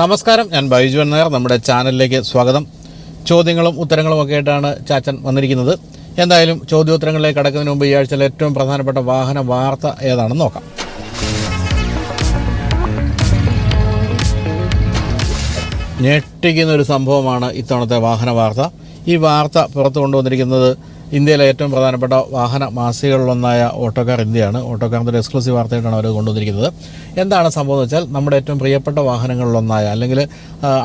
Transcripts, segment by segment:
നമസ്കാരം ഞാൻ ബൈജു നായർ നമ്മുടെ ചാനലിലേക്ക് സ്വാഗതം. ചോദ്യങ്ങളും ഉത്തരങ്ങളും ഒക്കെ ആയിട്ടാണ് ചാച്ചൻ വന്നിരിക്കുന്നത്. എന്തായാലും ചോദ്യോത്തരങ്ങളിലേക്ക് കടക്കുന്നതിന് മുമ്പ് ഈ ആഴ്ചയിലെ ഏറ്റവും പ്രധാനപ്പെട്ട വാഹന വാർത്ത ഏതാണെന്ന് നോക്കാം. ഞെട്ടിക്കുന്ന ഒരു സംഭവമാണ് ഇത്തവണത്തെ വാഹന വാർത്ത. ഈ വാർത്ത പുറത്തു കൊണ്ടുവന്നിരിക്കുന്നത് ഇന്ത്യയിലെ ഏറ്റവും പ്രധാനപ്പെട്ട വാഹന മാസികകളിലൊന്നായ ഓട്ടോക്കാർ ഇന്ത്യയാണ്. ഓട്ടോക്കാറിന്റെ ഒരു എക്സ്ക്ലൂസീവ് വാർത്തയായിട്ടാണ് അവർ കൊണ്ടുവന്നിരിക്കുന്നത്. എന്താണ് സംഭവം വെച്ചാൽ നമ്മുടെ ഏറ്റവും പ്രിയപ്പെട്ട വാഹനങ്ങളിലൊന്നായ അല്ലെങ്കിൽ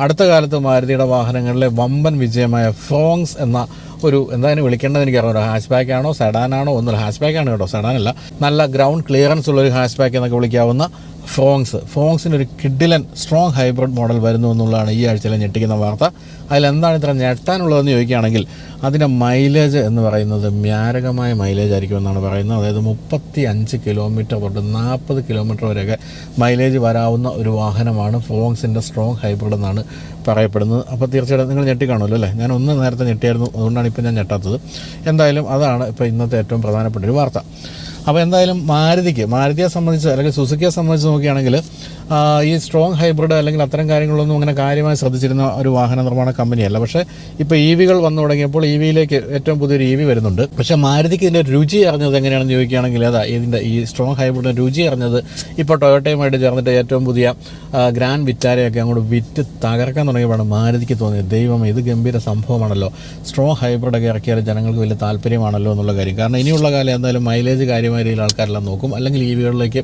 അടുത്ത കാലത്ത് മാരുതിയുടെ വാഹനങ്ങളിലെ വമ്പൻ വിജയമായ ഫ്രോങ്സ് എന്ന ഒരു എന്തായാലും വിളിക്കേണ്ടത് എനിക്ക് അറിയാം ഹാഷ് ബാക്ക് ആണോ സെഡാനാണോ ഒന്നുമില്ല. ഹാഷ് ബാക്ക് ആണ് കേട്ടോ സെഡാനല്ല നല്ല ഗ്രൗണ്ട് ക്ലിയറൻസ് ഉള്ള ഒരു ഹാഷ് ബാക്ക് എന്നൊക്കെ വിളിക്കാവുന്ന ഫ്രോങ്സ് ഫോങ്സിന്റെ ഒരു കിഡിലൻ സ്ട്രോങ് ഹൈബ്രിഡ് മോഡൽ വരുന്നു എന്നുള്ളതാണ് ഈ ആഴ്ചയിലെ ഞെട്ടിക്കുന്ന വാർത്ത. അതിലെന്താണ് ഇത്ര ഞെട്ടാനുള്ളതെന്ന് ചോദിക്കുകയാണെങ്കിൽ അതിന്റെ മൈലേജ് എന്ന് പറയുന്നത് മ്യാരകമായ മൈലേജ് ആയിരിക്കും എന്നാണ് പറയുന്നത്. അതായത് മുപ്പത്തി അഞ്ച് കിലോമീറ്റർ തൊട്ട് നാൽപ്പത് കിലോമീറ്റർ വരെയൊക്കെ മൈലേജ് വരാവുന്ന ഒരു വാഹനമാണ് ഫ്രോങ്സിന്റെ സ്ട്രോങ് ഹൈബ്രിഡ് എന്നാണ് പറയപ്പെടുന്നത്. അപ്പോൾ തീർച്ചയായിട്ടും നിങ്ങൾ ഞെട്ടിക്കാണുമല്ലോ അല്ലേ? ഞാൻ ഒന്ന് നേരത്തെ ഞെട്ടിയായിരുന്നു അതുകൊണ്ടാണ് ഇപ്പോൾ ഞാൻ ഞെട്ടാത്തത്. എന്തായാലും അതാണ് ഇപ്പോൾ ഇന്നത്തെ ഏറ്റവും പ്രധാനപ്പെട്ട ഒരു വാർത്ത. അപ്പോൾ എന്തായാലും മാരുതിക്ക് മാരുതിയെ സംബന്ധിച്ച് അല്ലെങ്കിൽ സുസുക്കിയെ സംബന്ധിച്ച് നോക്കുകയാണെങ്കിൽ ഈ സ്ട്രോങ് ഹൈബ്രിഡ് അല്ലെങ്കിൽ അത്തരം കാര്യങ്ങളൊന്നും അങ്ങനെ കാര്യമായി ശ്രദ്ധിച്ചിരുന്ന ഒരു വാഹന നിർമ്മാണ കമ്പനിയല്ല. പക്ഷേ ഇപ്പോൾ ഇ വികൾ വന്നു തുടങ്ങിയപ്പോൾ ഇ വിയിലേക്ക് ഏറ്റവും പുതിയൊരു ഇ വി വരുന്നുണ്ട്. പക്ഷേ മാരുതിക്ക് ഇതിന്റെ രുചി അറിഞ്ഞത് എങ്ങനെയാണെന്ന് ചോദിക്കുകയാണെങ്കിൽ അതാ ഇതിന്റെ ഈ സ്ട്രോങ് ഹൈബ്രിഡിന്റെ രുചി അറിഞ്ഞത് ഇപ്പോൾ ടൊയോട്ടയുമായിട്ട് ചേർന്നിട്ട് ഏറ്റവും പുതിയ ഗ്രാൻഡ് വിറ്റാരയൊക്കെ അങ്ങോട്ട് വിറ്റ് തകർക്കാൻ തുടങ്ങിയപ്പോഴാണ് മാരുതിക്ക് തോന്നിയത്. ദൈവം ഇത് ഗംഭീര സംഭവമാണല്ലോ. സ്ട്രോങ് ഹൈബ്രിഡൊക്കെ ഇറക്കിയാൽ ജനങ്ങൾക്ക് വലിയ താല്പര്യമാണല്ലോ എന്നുള്ള കാര്യം. കാരണം ഇനിയുള്ള കാലം എന്തായാലും മൈലേജ് കാര്യമായ രീതിയിൽ ആൾക്കാരെല്ലാം നോക്കും. അല്ലെങ്കിൽ ഇ വികളിലേക്ക്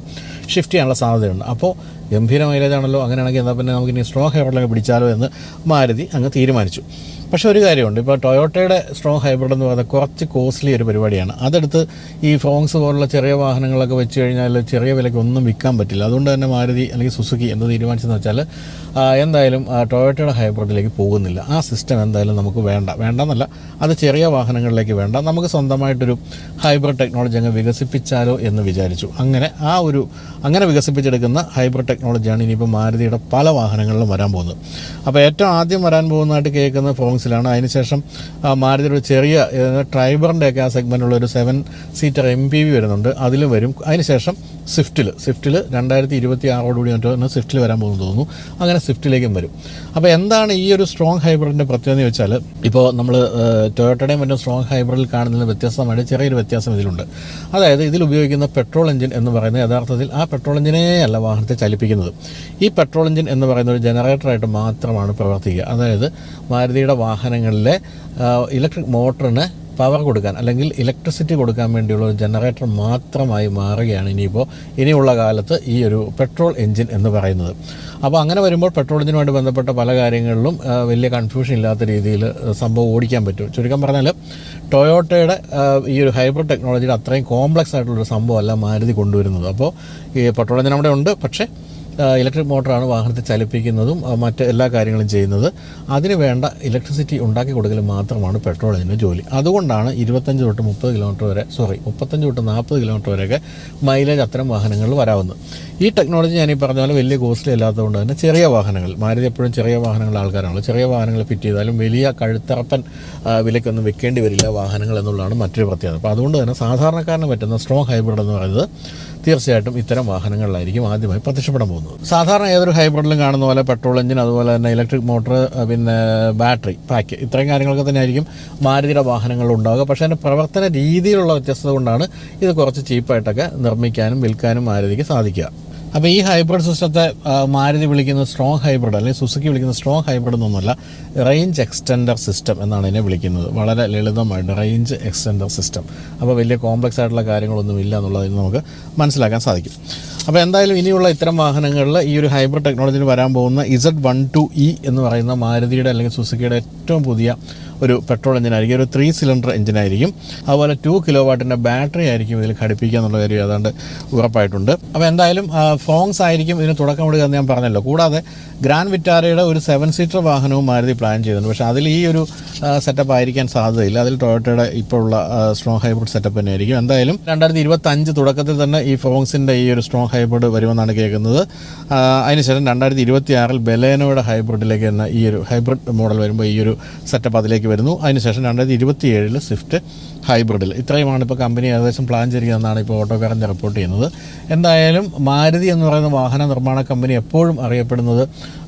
ഷിഫ്റ്റ് ചെയ്യാനുള്ള സാധ്യതയുണ്ട്. അപ്പോൾ ഗംഭീര മൈലേജ് അങ്ങനെയാണെങ്കിൽ എന്നാൽ പിന്നെ നമുക്ക് ഇനി സ്ട്രോങ് ഹൈബ്രിഡിലൊക്കെ പിടിച്ചാലോ എന്ന് മാരുതി അങ്ങ് തീരുമാനിച്ചു. പക്ഷേ ഒരു കാര്യമുണ്ട്. ഇപ്പോൾ ടൊയോട്ടയുടെ സ്ട്രോങ് ഹൈബ്രിഡ് എന്ന് പറയുന്നത് കുറച്ച് കോസ്റ്റ്ലി ഒരു പരിപാടിയാണ്. അതെടുത്ത് ഈ ഫോങ്സ് പോലുള്ള ചെറിയ വാഹനങ്ങളൊക്കെ വെച്ച് കഴിഞ്ഞാൽ ചെറിയ വിലയ്ക്ക് ഒന്നും വിൽക്കാൻ പറ്റില്ല. അതുകൊണ്ട് തന്നെ മാരുതി അല്ലെങ്കിൽ സുസുക്കി എന്ത് തീരുമാനിച്ചെന്ന് വെച്ചാൽ എന്തായാലും ടൊയോട്ടയുടെ ഹൈബ്രിഡിലേക്ക് പോകുന്നില്ല. ആ സിസ്റ്റം എന്തായാലും നമുക്ക് വേണ്ട. വേണ്ടെന്നല്ല അത് ചെറിയ വാഹനങ്ങളിലേക്ക് വേണ്ട. നമുക്ക് സ്വന്തമായിട്ടൊരു ഹൈബ്രിഡ് ടെക്നോളജി അങ്ങ് വികസിപ്പിച്ചാലോ എന്ന് വിചാരിച്ചു. അങ്ങനെ ആ ഒരു അങ്ങനെ വികസിപ്പിച്ചെടുക്കുന്ന ഹൈബ്രിഡ് ടെക്നോളജിയാണ് ഇനിയിപ്പോൾ മാരുതിയുടെ പല വാഹനങ്ങളിലും വരാൻ പോകുന്നത്. അപ്പോൾ ഏറ്റവും ആദ്യം വരാൻ പോകുന്നതായിട്ട് കേൾക്കുന്നത് ഫ്രോങ്സിലാണ് അതിനുശേഷം ആ, മാരുതിയുടെ ചെറിയ ട്രൈബറിന്റെയൊക്കെ ആ സെഗ്മെന്റുള്ള ഒരു seven seater M P V വരുന്നുണ്ട്. അതിലും വരും. അതിനുശേഷം സ്വിഫ്റ്റിൽ സ്വിഫ്റ്റിൽ രണ്ടായിരത്തി ഇരുപത്തി ആറോടുകൂടി മറ്റോ സ്വിഫ്റ്റിൽ വരാൻ പോകുന്നു തോന്നുന്നു. അങ്ങനെ സ്വിഫ്റ്റിലേക്കും വരും. അപ്പോൾ എന്താണ് ഈ ഒരു സ്ട്രോങ് ഹൈബ്രിഡിന്റെ പ്രത്യേകത എന്ന് വെച്ചാൽ ഇപ്പോൾ നമ്മൾ ടൊയോട്ടയുടെയും മറ്റും സ്ട്രോങ് ഹൈബ്രിഡിൽ കാണുന്നതിന് വ്യത്യസ്തമായിട്ട് ചെറിയൊരു വ്യത്യാസം ഇതിലുണ്ട്. അതായത് ഇതിൽ ഉപയോഗിക്കുന്ന പെട്രോൾ എഞ്ചിൻ എന്ന് പറയുന്നത് യഥാർത്ഥത്തിൽ ആ പെട്രോൾ എഞ്ചിനേ അല്ല വാഹനത്തെ ചലിപ്പിക്കുന്നത്. ഈ പെട്രോൾ എഞ്ചിൻ എന്ന് പറയുന്ന ഒരു ജനറേറ്ററായിട്ട് മാത്രമാണ് പ്രവർത്തിക്കുക. അതായത് മാരുതിയുടെ വാഹനങ്ങളിലെ ഇലക്ട്രിക് മോട്ടറിന് പവർ കൊടുക്കാൻ അല്ലെങ്കിൽ ഇലക്ട്രിസിറ്റി കൊടുക്കാൻ വേണ്ടിയുള്ള ഒരു ജനറേറ്റർ മാത്രമായി മാറുകയാണ് ഇനിയിപ്പോൾ ഇനിയുള്ള കാലത്ത് ഈ ഒരു പെട്രോൾ എഞ്ചിൻ എന്ന് പറയുന്നത്. അപ്പോൾ അങ്ങനെ വരുമ്പോൾ പെട്രോൾ എഞ്ചിനുമായിട്ട് ബന്ധപ്പെട്ട പല കാര്യങ്ങളിലും വലിയ കൺഫ്യൂഷൻ ഇല്ലാത്ത രീതിയിൽ സംഭവം ഓടിക്കാൻ പറ്റും. ചുരുക്കം പറഞ്ഞാൽ ടൊയോട്ടയുടെ ഈ ഒരു ഹൈബ്രിഡ് ടെക്നോളജിയുടെ അത്രയും കോംപ്ലക്സ് ആയിട്ടുള്ളൊരു സംഭവമല്ല മാരുതി കൊണ്ടുവരുന്നത്. അപ്പോൾ ഈ പെട്രോൾ എഞ്ചിൻ അവിടെ ഉണ്ട്. പക്ഷേ ഇലക്ട്രിക് മോട്ടറാണ് വാഹനത്തെ ചലിപ്പിക്കുന്നതും മറ്റ് എല്ലാ കാര്യങ്ങളും ചെയ്യുന്നത്. അതിന് വേണ്ട ഇലക്ട്രിസിറ്റി ഉണ്ടാക്കി കൊടുക്കൽ മാത്രമാണ് പെട്രോൾ എഞ്ചിന്റെ ജോലി. അതുകൊണ്ടാണ് ഇരുപത്തഞ്ച് തൊട്ട് മുപ്പത് കിലോമീറ്റർ വരെ സോറി മുപ്പത്തഞ്ച് തൊട്ട് നാൽപ്പത് കിലോമീറ്റർ വരെയൊക്കെ മൈലേജ് അത്തരം വാഹനങ്ങളിൽ വരാവുന്നത്. ഈ ടെക്നോളജി ഞാൻ ഈ പറഞ്ഞ പോലെ വലിയ കോസ്റ്റ്ലി അല്ലാത്തതുകൊണ്ട് തന്നെ ചെറിയ വാഹനങ്ങൾ മാരുതി എപ്പോഴും ചെറിയ വാഹനങ്ങൾ ആൾക്കാരാണല്ലോ. ചെറിയ വാഹനങ്ങൾ ഫിറ്റ് ചെയ്താലും വലിയ കഴുത്തറപ്പൻ വിലയ്ക്കൊന്നും വെക്കേണ്ടി വരില്ല വാഹനങ്ങൾ എന്നുള്ളതാണ് മറ്റൊരു പ്രത്യേകത. അപ്പോൾ അതുകൊണ്ട് തന്നെ സാധാരണക്കാരന് പറ്റുന്ന സ്ട്രോങ് ഹൈബ്രിഡ് എന്ന് പറയുന്നത് തീർച്ചയായിട്ടും ഇത്തരം വാഹനങ്ങളിലായിരിക്കും ആദ്യമായി പ്രത്യക്ഷപ്പെടാൻ പോകുന്നത്. സാധാരണ ഏതൊരു ഹൈബ്രിഡിലും കാണുന്ന പോലെ പെട്രോൾ എഞ്ചിൻ അതുപോലെ തന്നെ ഇലക്ട്രിക് മോട്ടോർ പിന്നെ ബാറ്ററി പാക്ക് ഇത്രയും കാര്യങ്ങളൊക്കെ തന്നെ ആയിരിക്കും മാരുതിയുടെ വാഹനങ്ങളിൽ ഉണ്ടാവുക. പക്ഷേ അതിന്റെ പ്രവർത്തന രീതിയിലുള്ള വ്യത്യസ്തത കൊണ്ടാണ് ഇത് കുറച്ച് ചീപ്പായിട്ടൊക്കെ നിർമ്മിക്കാനും വിൽക്കാനും മാരുതിക്ക് സാധിക്കുക. അപ്പോൾ ഈ ഹൈബ്രിഡ് സിസ്റ്റത്തെ മാരുതി വിളിക്കുന്ന സ്ട്രോങ് ഹൈബ്രിഡ് അല്ലെങ്കിൽ സുസുക്കി വിളിക്കുന്ന സ്ട്രോങ് ഹൈബ്രിഡ് എന്നൊന്നുമല്ല റേഞ്ച് എക്സ്റ്റെൻഡർ സിസ്റ്റം എന്നാണ് ഇതിനെ വിളിക്കുന്നത്. വളരെ ലളിതമായിട്ട് റേഞ്ച് എക്സ്റ്റെൻഡർ സിസ്റ്റം അപ്പോൾ വലിയ കോംപ്ലക്സ് ആയിട്ടുള്ള കാര്യങ്ങളൊന്നും ഇല്ല എന്നുള്ളത് നമുക്ക് മനസ്സിലാക്കാൻ സാധിക്കും. അപ്പോൾ എന്തായാലും ഇനിയുള്ള ഇത്തരം വാഹനങ്ങളിൽ ഈ ഒരു ഹൈബ്രിഡ് ടെക്നോളജിയിൽ വരാൻ പോകുന്ന ഇസഡ് വൺ ടു ഇ എന്ന് പറയുന്ന മാരുതിയുടെ അല്ലെങ്കിൽ സുസുക്കിയുടെ ഏറ്റവും പുതിയ ഒരു പെട്രോൾ എഞ്ചിനായിരിക്കും ഒരു ത്രീ സിലിണ്ടർ എഞ്ചിനായിരിക്കും. അതുപോലെ ടു കിലോ വാട്ടിന്റെ ബാറ്ററി ആയിരിക്കും ഇതിൽ ഘടിപ്പിക്കുക എന്നുള്ള കാര്യം ഏതാണ്ട് ഉറപ്പായിട്ടുണ്ട്. അപ്പോൾ എന്തായാലും ഫോങ്സ് ആയിരിക്കും ഇതിന് തുടക്കം വിടുക എന്ന് ഞാൻ പറഞ്ഞല്ലോ. കൂടാതെ ഗ്രാൻഡ് വിറ്റാരയുടെ ഒരു സെവൻ സീറ്റർ വാഹനവും മാരുതി പ്ലാൻ ചെയ്തിട്ടുണ്ട്. പക്ഷേ അതിൽ ഈ ഒരു സെറ്റപ്പ് ആയിരിക്കാൻ സാധ്യതയില്ല. അതിൽ ടൊയോട്ടയുടെ ഇപ്പോഴുള്ള സ്ട്രോങ് ഹൈബ്രിഡ് സെറ്റപ്പ് തന്നെ ആയിരിക്കും എന്തായാലും രണ്ടായിരത്തി ഇരുപത്തി അഞ്ച് തുടക്കത്തിൽ തന്നെ ഈ ഫോങ്സിന്റെ ഈ ഒരു സ്ട്രോങ് ഹൈബ്രിഡ് വരുമെന്നാണ് കേൾക്കുന്നത്. അതിനുശേഷം രണ്ടായിരത്തി ഇരുപത്തി ആറിൽ ബെലേനോയുടെ ഹൈബ്രിഡിലേക്ക് തന്നെ ഈ ഒരു ഹൈബ്രിഡ് മോഡൽ വരുമ്പോൾ ഈ ഒരു സെറ്റപ്പ് അതിലേക്ക് വരുന്നു. അതിനുശേഷം രണ്ടായിരത്തി ഇരുപത്തി ഏഴിൽ സ്വിഫ്റ്റ് ഹൈബ്രിഡിൽ. ഇത്രയുമാണ് ഇപ്പോൾ കമ്പനി ഏകദേശം പ്ലാൻ ചെയ്തിരിക്കുന്നതെന്നാണ് ഇപ്പോൾ ഓട്ടോക്കാരന്റെ റിപ്പോർട്ട് ചെയ്യുന്നത്. എന്തായാലും മാരുതി എന്ന് പറയുന്ന വാഹന നിർമ്മാണ കമ്പനി എപ്പോഴും അറിയപ്പെടുന്നത്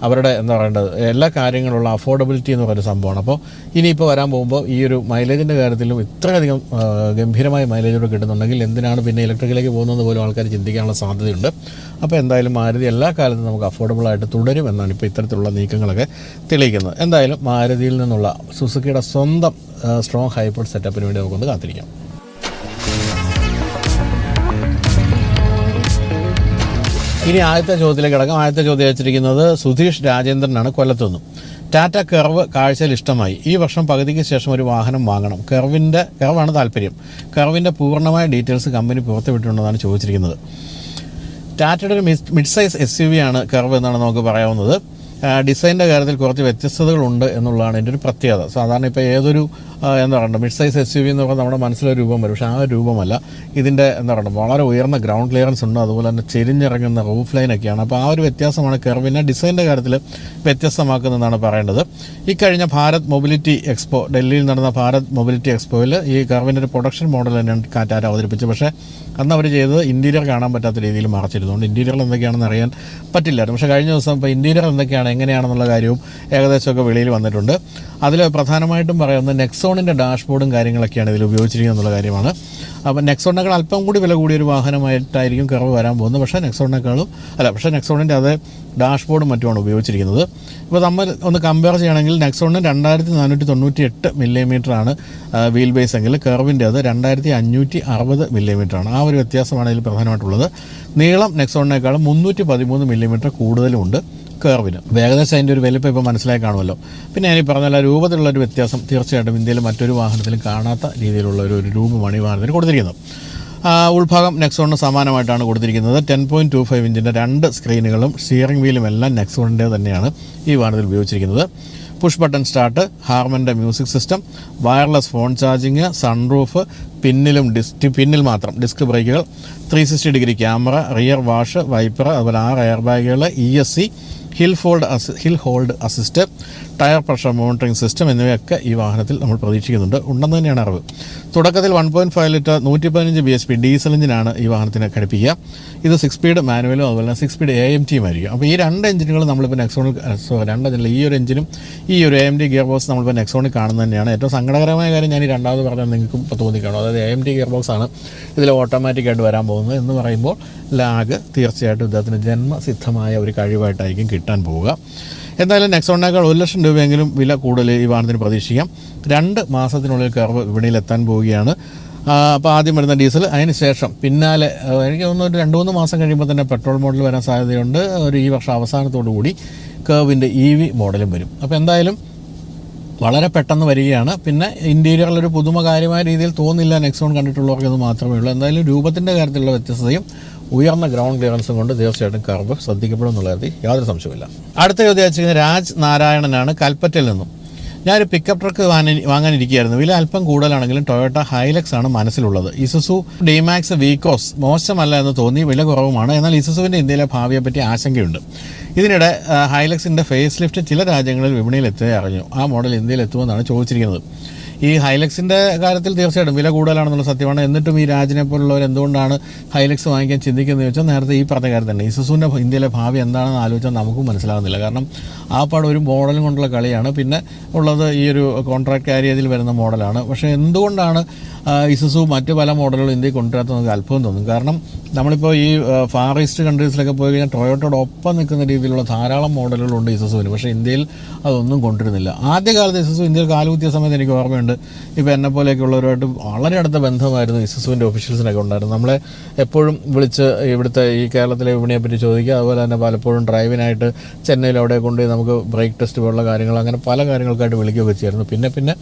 അവരുടെ എന്താ പറയേണ്ടത് എല്ലാ കാര്യങ്ങളുള്ള അഫോർഡബിലിറ്റി എന്ന് പറയുന്ന സംഭവമാണ്. അപ്പോൾ ഇനിയിപ്പോൾ വരാൻ പോകുമ്പോൾ ഈ ഒരു മൈലേജിന്റെ കാര്യത്തിലും ഇത്രയധികം ഗംഭീരമായ മൈലേജോട് കിട്ടുന്നുണ്ടെങ്കിൽ എന്തിനാണ് പിന്നെ ഇലക്ട്രിക്കിലേക്ക് പോകുന്നത് പോലും ആൾക്കാർ ചിന്തിക്കാനുള്ള സാധ്യതയുണ്ട്. അപ്പോൾ എന്തായാലും മാരുതി എല്ലാ കാലത്തും നമുക്ക് അഫോർഡബിളായിട്ട് തുടരും എന്നാണ് ഇപ്പോൾ ഇത്തരത്തിലുള്ള നീക്കങ്ങളൊക്കെ തെളിയിക്കുന്നത്. എന്തായാലും മാരുതിയിൽ നിന്നുള്ള സുസുക്കിയുടെ സ്വന്തം സ്ട്രോങ് ഹൈബ്രിഡ് സെറ്റപ്പിന് വേണ്ടി നമുക്കൊന്ന് കാത്തിരിക്കാം. ഇനി ആദ്യത്തെ ചോദ്യത്തിലേക്ക് കിടക്കാം. ആദ്യത്തെ ചോദ്യം വെച്ചിരിക്കുന്നത് സുധീഷ് രാജേന്ദ്രനാണ് കൊല്ലത്തുനിന്നും. ടാറ്റ കെർവ് കാഴ്ചയിൽ ഇഷ്ടമായി. ഈ വർഷം പകുതിക്ക് ശേഷം ഒരു വാഹനം വാങ്ങണം. കെർവിന്റെ കെർവാണ് താല്പര്യം. കെർവിന്റെ പൂർണമായ ഡീറ്റെയിൽസ് കമ്പനി പുറത്തുവിട്ടുണ്ടെന്നാണ് ചോദിച്ചിരിക്കുന്നത്. ടാറ്റയുടെ ഒരു mid size S U V ആണ് കർവ് എന്നാണ് നമുക്ക് പറയാവുന്നത്. ഡിസൈനിന്റെ കാര്യത്തിൽ കുറച്ച് വ്യത്യസ്തതകളുണ്ട് എന്നുള്ളതാണ് എന്റെ ഒരു പ്രത്യേകത. സാധാരണ ഇപ്പോൾ ഏതൊരു എന്താ പറയുക mid size S U V എന്ന് പറഞ്ഞാൽ നമ്മുടെ മനസ്സിലൊരു രൂപം വരും. പക്ഷേ ആ രൂപമല്ല. ഇതിന്റെ എന്താ പറയുക വളരെ ഉയർന്ന ഗ്രൗണ്ട് ക്ലിയറൻസ് ഉണ്ട്. അതുപോലെ തന്നെ ചെരിഞ്ഞിറങ്ങുന്ന റൂഫ് ലൈനൊക്കെയാണ് അപ്പോൾ ആ ഒരു വ്യത്യാസമാണ് കെർവിനെ ഡിസൈന്റെ കാര്യത്തിൽ വ്യത്യസ്തമാക്കുന്നതെന്നാണ് പറയേണ്ടത്. കഴിഞ്ഞ ഭാരത് മൊബിലിറ്റി എക്സ്പോ ഡൽഹിയിൽ നടന്ന ഭാരത് മൊബിലിറ്റി എക്സ്പോയിൽ ഈ കർവിന്റെ ഒരു പ്രൊഡക്ഷൻ മോഡൽ തന്നെയാണ് കാറ്റാർ അവതരിപ്പിച്ചത്. പക്ഷേ അന്ന് അവർ ചെയ്തത് ഇന്റീരിയർ കാണാൻ പറ്റാത്ത രീതിയിൽ മറച്ചിരുന്നുകൊണ്ട് ഇന്റീരിയർ എന്തൊക്കെയാണെന്ന് അറിയാൻ പറ്റില്ലായിരുന്നു. പക്ഷേ കഴിഞ്ഞ ദിവസം ഇപ്പോൾ ഇന്റീരിയർ എന്തൊക്കെയാണ് എങ്ങനെയാണെന്നുള്ള കാര്യവും ഏകദേശമൊക്കെ വെളിയിൽ വന്നിട്ടുണ്ട്. അതിൽ പ്രധാനമായിട്ടും പറയുന്നത് നെക്സോണിന്റെ ഡാഷ്ബോർഡും കാര്യങ്ങളൊക്കെയാണ് ഇതിൽ ഉപയോഗിച്ചിരിക്കുന്നത് എന്നുള്ള കാര്യമാണ്. അപ്പോൾ നെക്സോണിനേക്കാൾ അല്പം കൂടി വില കൂടിയൊരു വാഹനമായിട്ടായിരിക്കും കറവ് വരാൻ പോകുന്നത്. പക്ഷേ നെക്സോണിനേക്കാളും അല്ല പക്ഷേ നെക്സോണിന്റെ അതേ ഡാഷ്ബോർഡും മറ്റുമാണ് ഉപയോഗിച്ചിരിക്കുന്നത്. ഇപ്പോൾ നമ്മൾ ഒന്ന് കമ്പയർ ചെയ്യുകയാണെങ്കിൽ നെക്സോണിന് രണ്ടായിരത്തി നാനൂറ്റി തൊണ്ണൂറ്റി എട്ട് മില്ലിമീറ്ററാണ് വീൽ ബേസ് എങ്കിൽ. കർവിന്റെ അത് രണ്ടായിരത്തി അഞ്ഞൂറ്റി അറുപത് മില്ലിമീറ്ററാണ്. ആ ഒരു വ്യത്യാസമാണ് ഇതിൽ പ്രധാനമായിട്ടുള്ളത്. നീളം നെക്സോണിനേക്കാളും മുന്നൂറ്റി പതിമൂന്ന് മില്ലിമീറ്റർ കൂടുതലുമുണ്ട് കർവിന്. ഏകദേശം അതിന്റെ ഒരു വലിപ്പം ഇപ്പോൾ മനസ്സിലായി കാണുമല്ലോ. പിന്നെ ഞാൻ ഈ പറഞ്ഞ രൂപത്തിലുള്ള ഒരു വ്യത്യാസം തീർച്ചയായിട്ടും ഇന്ത്യയിൽ മറ്റൊരു വാഹനത്തിലും കാണാത്ത രീതിയിലുള്ള ഒരു രൂപമാണ് ഈ വാഹനത്തിന് കൊടുത്തിരിക്കുന്നത്. ഉൾഭാഗം നെക്സോണിന് സമാനമായിട്ടാണ് കൊടുത്തിരിക്കുന്നത്. ടെൻ പോയിന്റ് ടു ഫൈവ് ഇഞ്ചിന്റെ രണ്ട് സ്ക്രീനുകളും സ്റ്റിയറിംഗ് വീലും എല്ലാം നെക്സോണിന്റെ തന്നെയാണ് ഈ വാഹനത്തിൽ ഉപയോഗിച്ചിരിക്കുന്നത്. Push button start ഹാർമന്റെ music system wireless phone charging sunroof പിന്നിലും ഡിസ്ക് പിന്നിൽ മാത്രം disc ബ്രേക്കുകൾ three sixty degree camera rear wash wiper അതുപോലെ ആറ് എയർ ബാഗുകൾ E S C hill fold assist hill hold assist tyre pressure monitoring system എന്നിവയൊക്കെ ഈ വാഹനത്തിൽ നമ്മൾ പ്രതീക്ഷിക്കുന്നുണ്ട്. ഉണ്ടെന്ന് തന്നെയാണ് അറിവ്. തുടക്കത്തിൽ വൺ പോയിന്റ് ഫൈവ് ലിറ്റർ നൂറ്റി പതിനഞ്ച് ബി എസ് പി ഡീസൽ എഞ്ചിനാണ് ഈ വാഹനത്തിന് ഘടിപ്പിക്കുക. ഇത് സിക്സ് സ്പീഡ് മാനുവലും അതുപോലെ തന്നെ സിക്സ് സ്പീഡ് എ എം ടിയും ആയിരിക്കും. അപ്പോൾ ഈ രണ്ട് എഞ്ചിനുകളും നമ്മളിപ്പോൾ നെക്സോണിൽ രണ്ട് എഞ്ചിനിൽ ഈ ഒരു എഞ്ചിനും ഈ ഒരു A M T gear box നമ്മളിപ്പോൾ നെക്സോണിൽ കാണുന്നത് തന്നെയാണ്. ഏറ്റവും സങ്കടകരമായ കാര്യം ഞാൻ ഈ രണ്ടാമത് പറഞ്ഞാൽ നിങ്ങൾക്കും ഇപ്പോൾ തോന്നിക്കാണോ. അതായത് A M T gear box ആണ് ഇതിൽ ഓട്ടോമാറ്റിക്കായിട്ട് വരാൻ പോകുന്നത് എന്ന് പറയുമ്പോൾ ലാഗ് തീർച്ചയായിട്ടും ഇദ്ദേഹത്തിന് ജന്മസിദ്ധമായ ഒരു കഴിവായിട്ടായിരിക്കും കിട്ടാൻ പോവുക. എന്തായാലും നെക്സോണിനേക്കാൾ ഒരു ലക്ഷം രൂപയെങ്കിലും വില കൂടുതൽ ഈ വാഹനത്തിന് പ്രതീക്ഷിക്കാം. രണ്ട് മാസത്തിനുള്ളിൽ കർവ് വിപണിയിൽ എത്താൻ പോവുകയാണ്. അപ്പോൾ ആദ്യം വരുന്ന ഡീസൽ അതിന് ശേഷം പിന്നാലെ എനിക്ക് തോന്നുന്നു ഒരു രണ്ട് മൂന്ന് മാസം കഴിയുമ്പോൾ തന്നെ പെട്രോൾ മോഡൽ വരാൻ സാധ്യതയുണ്ട്. ഒരു ഈ വർഷം അവസാനത്തോടു കൂടി കേവിന്റെ ഇ വി മോഡലും വരും. അപ്പോൾ എന്തായാലും വളരെ പെട്ടെന്ന് വരികയാണ്. പിന്നെ ഇന്റീരിയറിലൊരു പുതുമ കാര്യമായ രീതിയിൽ തോന്നില്ല നെക്സോൺ കണ്ടിട്ടുള്ളവർക്ക് ഇത് മാത്രമേ ഉള്ളൂ. എന്തായാലും രൂപത്തിന്റെ കാര്യത്തിലുള്ള വ്യത്യസ്തതയും ഉയർന്ന ഗ്രൗണ്ട് ക്ലിയറൻസും കൊണ്ട് തീർച്ചയായിട്ടും കർവ് ശ്രദ്ധിക്കപ്പെടും എന്നുള്ള കാര്യത്തിൽ യാതൊരു സംശയമില്ല അടുത്ത ചോദ്യം വെച്ചിരിക്കുന്നത് രാജ് നാരായണനാണ് കൽപ്പറ്റയിൽ നിന്നും. ഞാനൊരു പിക്കപ്പ് ട്രക്ക് വാങ്ങാനിരിക്കുകയായിരുന്നു. വില അല്പം കൂടുതലാണെങ്കിലും ടൊയോട്ട ഹൈലക്സ് ആണ് മനസ്സിലുള്ളത്. ഇസുസു ഡിമാക്സ് വീക്കോസ് മോശമല്ല എന്ന് തോന്നി വില കുറവുമാണ്. എന്നാൽ ഇസുസുവിന്റെ ഇന്ത്യയിലെ ഭാവിയെ പറ്റി ആശങ്കയുണ്ട്. ഇതിനിടെ ഹൈലക്സിന്റെ ഫേസ് ലിഫ്റ്റ് ചില രാജ്യങ്ങളിൽ വിപണിയിൽ എത്തുകയെ അറിഞ്ഞു. ആ മോഡൽ ഇന്ത്യയിൽ എത്തുമെന്നാണ് ചോദിച്ചിരിക്കുന്നത്. ഈ ഹൈലക്സിന്റെ കാര്യത്തിൽ തീർച്ചയായിട്ടും വില കൂടുതലാണെന്നുള്ള സത്യമാണ്. എന്നിട്ടും ഈ രാജിനെ പോലുള്ളവർ എന്തുകൊണ്ടാണ് ഹൈലക്സ് വാങ്ങിക്കാൻ ചിന്തിക്കുന്നത് ചോദിച്ചാൽ നേരത്തെ ഈ പറഞ്ഞ കാര്യം തന്നെ. ഇസുസുവിന്റെ ഇന്ത്യയിലെ ഭാവി എന്താണെന്ന് ആലോചിച്ചാൽ നമുക്കും മനസ്സിലാകുന്നില്ല. കാരണം ആ പാട് ഒരു മോഡലും കൊണ്ടുള്ള കളിയാണ്. പിന്നെ ഉള്ളത് ഈ ഒരു കോൺട്രാക്ട് കാരിയതിൽ വരുന്ന മോഡലാണ്. പക്ഷേ എന്തുകൊണ്ടാണ് ഇസുസു മറ്റ് പല മോഡലുകളും ഇന്ത്യയിൽ കൊണ്ടുവരാത്ത നമുക്ക് അത്ഭുതം തോന്നും. കാരണം നമ്മളിപ്പോൾ ഈ ഫാർ ഈസ്റ്റ് കൺട്രീസിലൊക്കെ പോയി കഴിഞ്ഞാൽ ടൊയോട്ടോട് ഒപ്പം നിൽക്കുന്ന രീതിയിലുള്ള ധാരാളം മോഡലുകളുണ്ട് ഇസസുവിന് പക്ഷേ ഇന്ത്യയിൽ അതൊന്നും കൊണ്ടുവരുന്നില്ല. ആദ്യകാലത്ത് ഇസസു ഇന്ത്യയിൽ കാലുകുത്തിയ സമയത്ത് എനിക്ക് ഓർമ്മയുണ്ട്. ഇപ്പോൾ എന്നെ പോലെയൊക്കെ ഉള്ളവരുമായിട്ട് വളരെ അടുത്ത ബന്ധമായിരുന്നു ഇസസുവിന്റെ ഒഫീഷ്യൽസിനൊക്കെ ഉണ്ടായിരുന്നു നമ്മളെ എപ്പോഴും വിളിച്ച് ഇവിടുത്തെ ഈ കേരളത്തിലെ വിപണിയെ പറ്റി ചോദിക്കുക അതുപോലെ തന്നെ പലപ്പോഴും ഡ്രൈവിനായിട്ട് ചെന്നൈയിൽ അവിടെ കൊണ്ടുപോയി നമുക്ക് ബ്രേക്ക് ടെസ്റ്റ് പോലുള്ള കാര്യങ്ങൾ അങ്ങനെ പല കാര്യങ്ങൾക്കായിട്ട് വിളിക്കുകയൊക്കെ ചെയ്യായിരുന്നു പിന്നെ പിന്നെ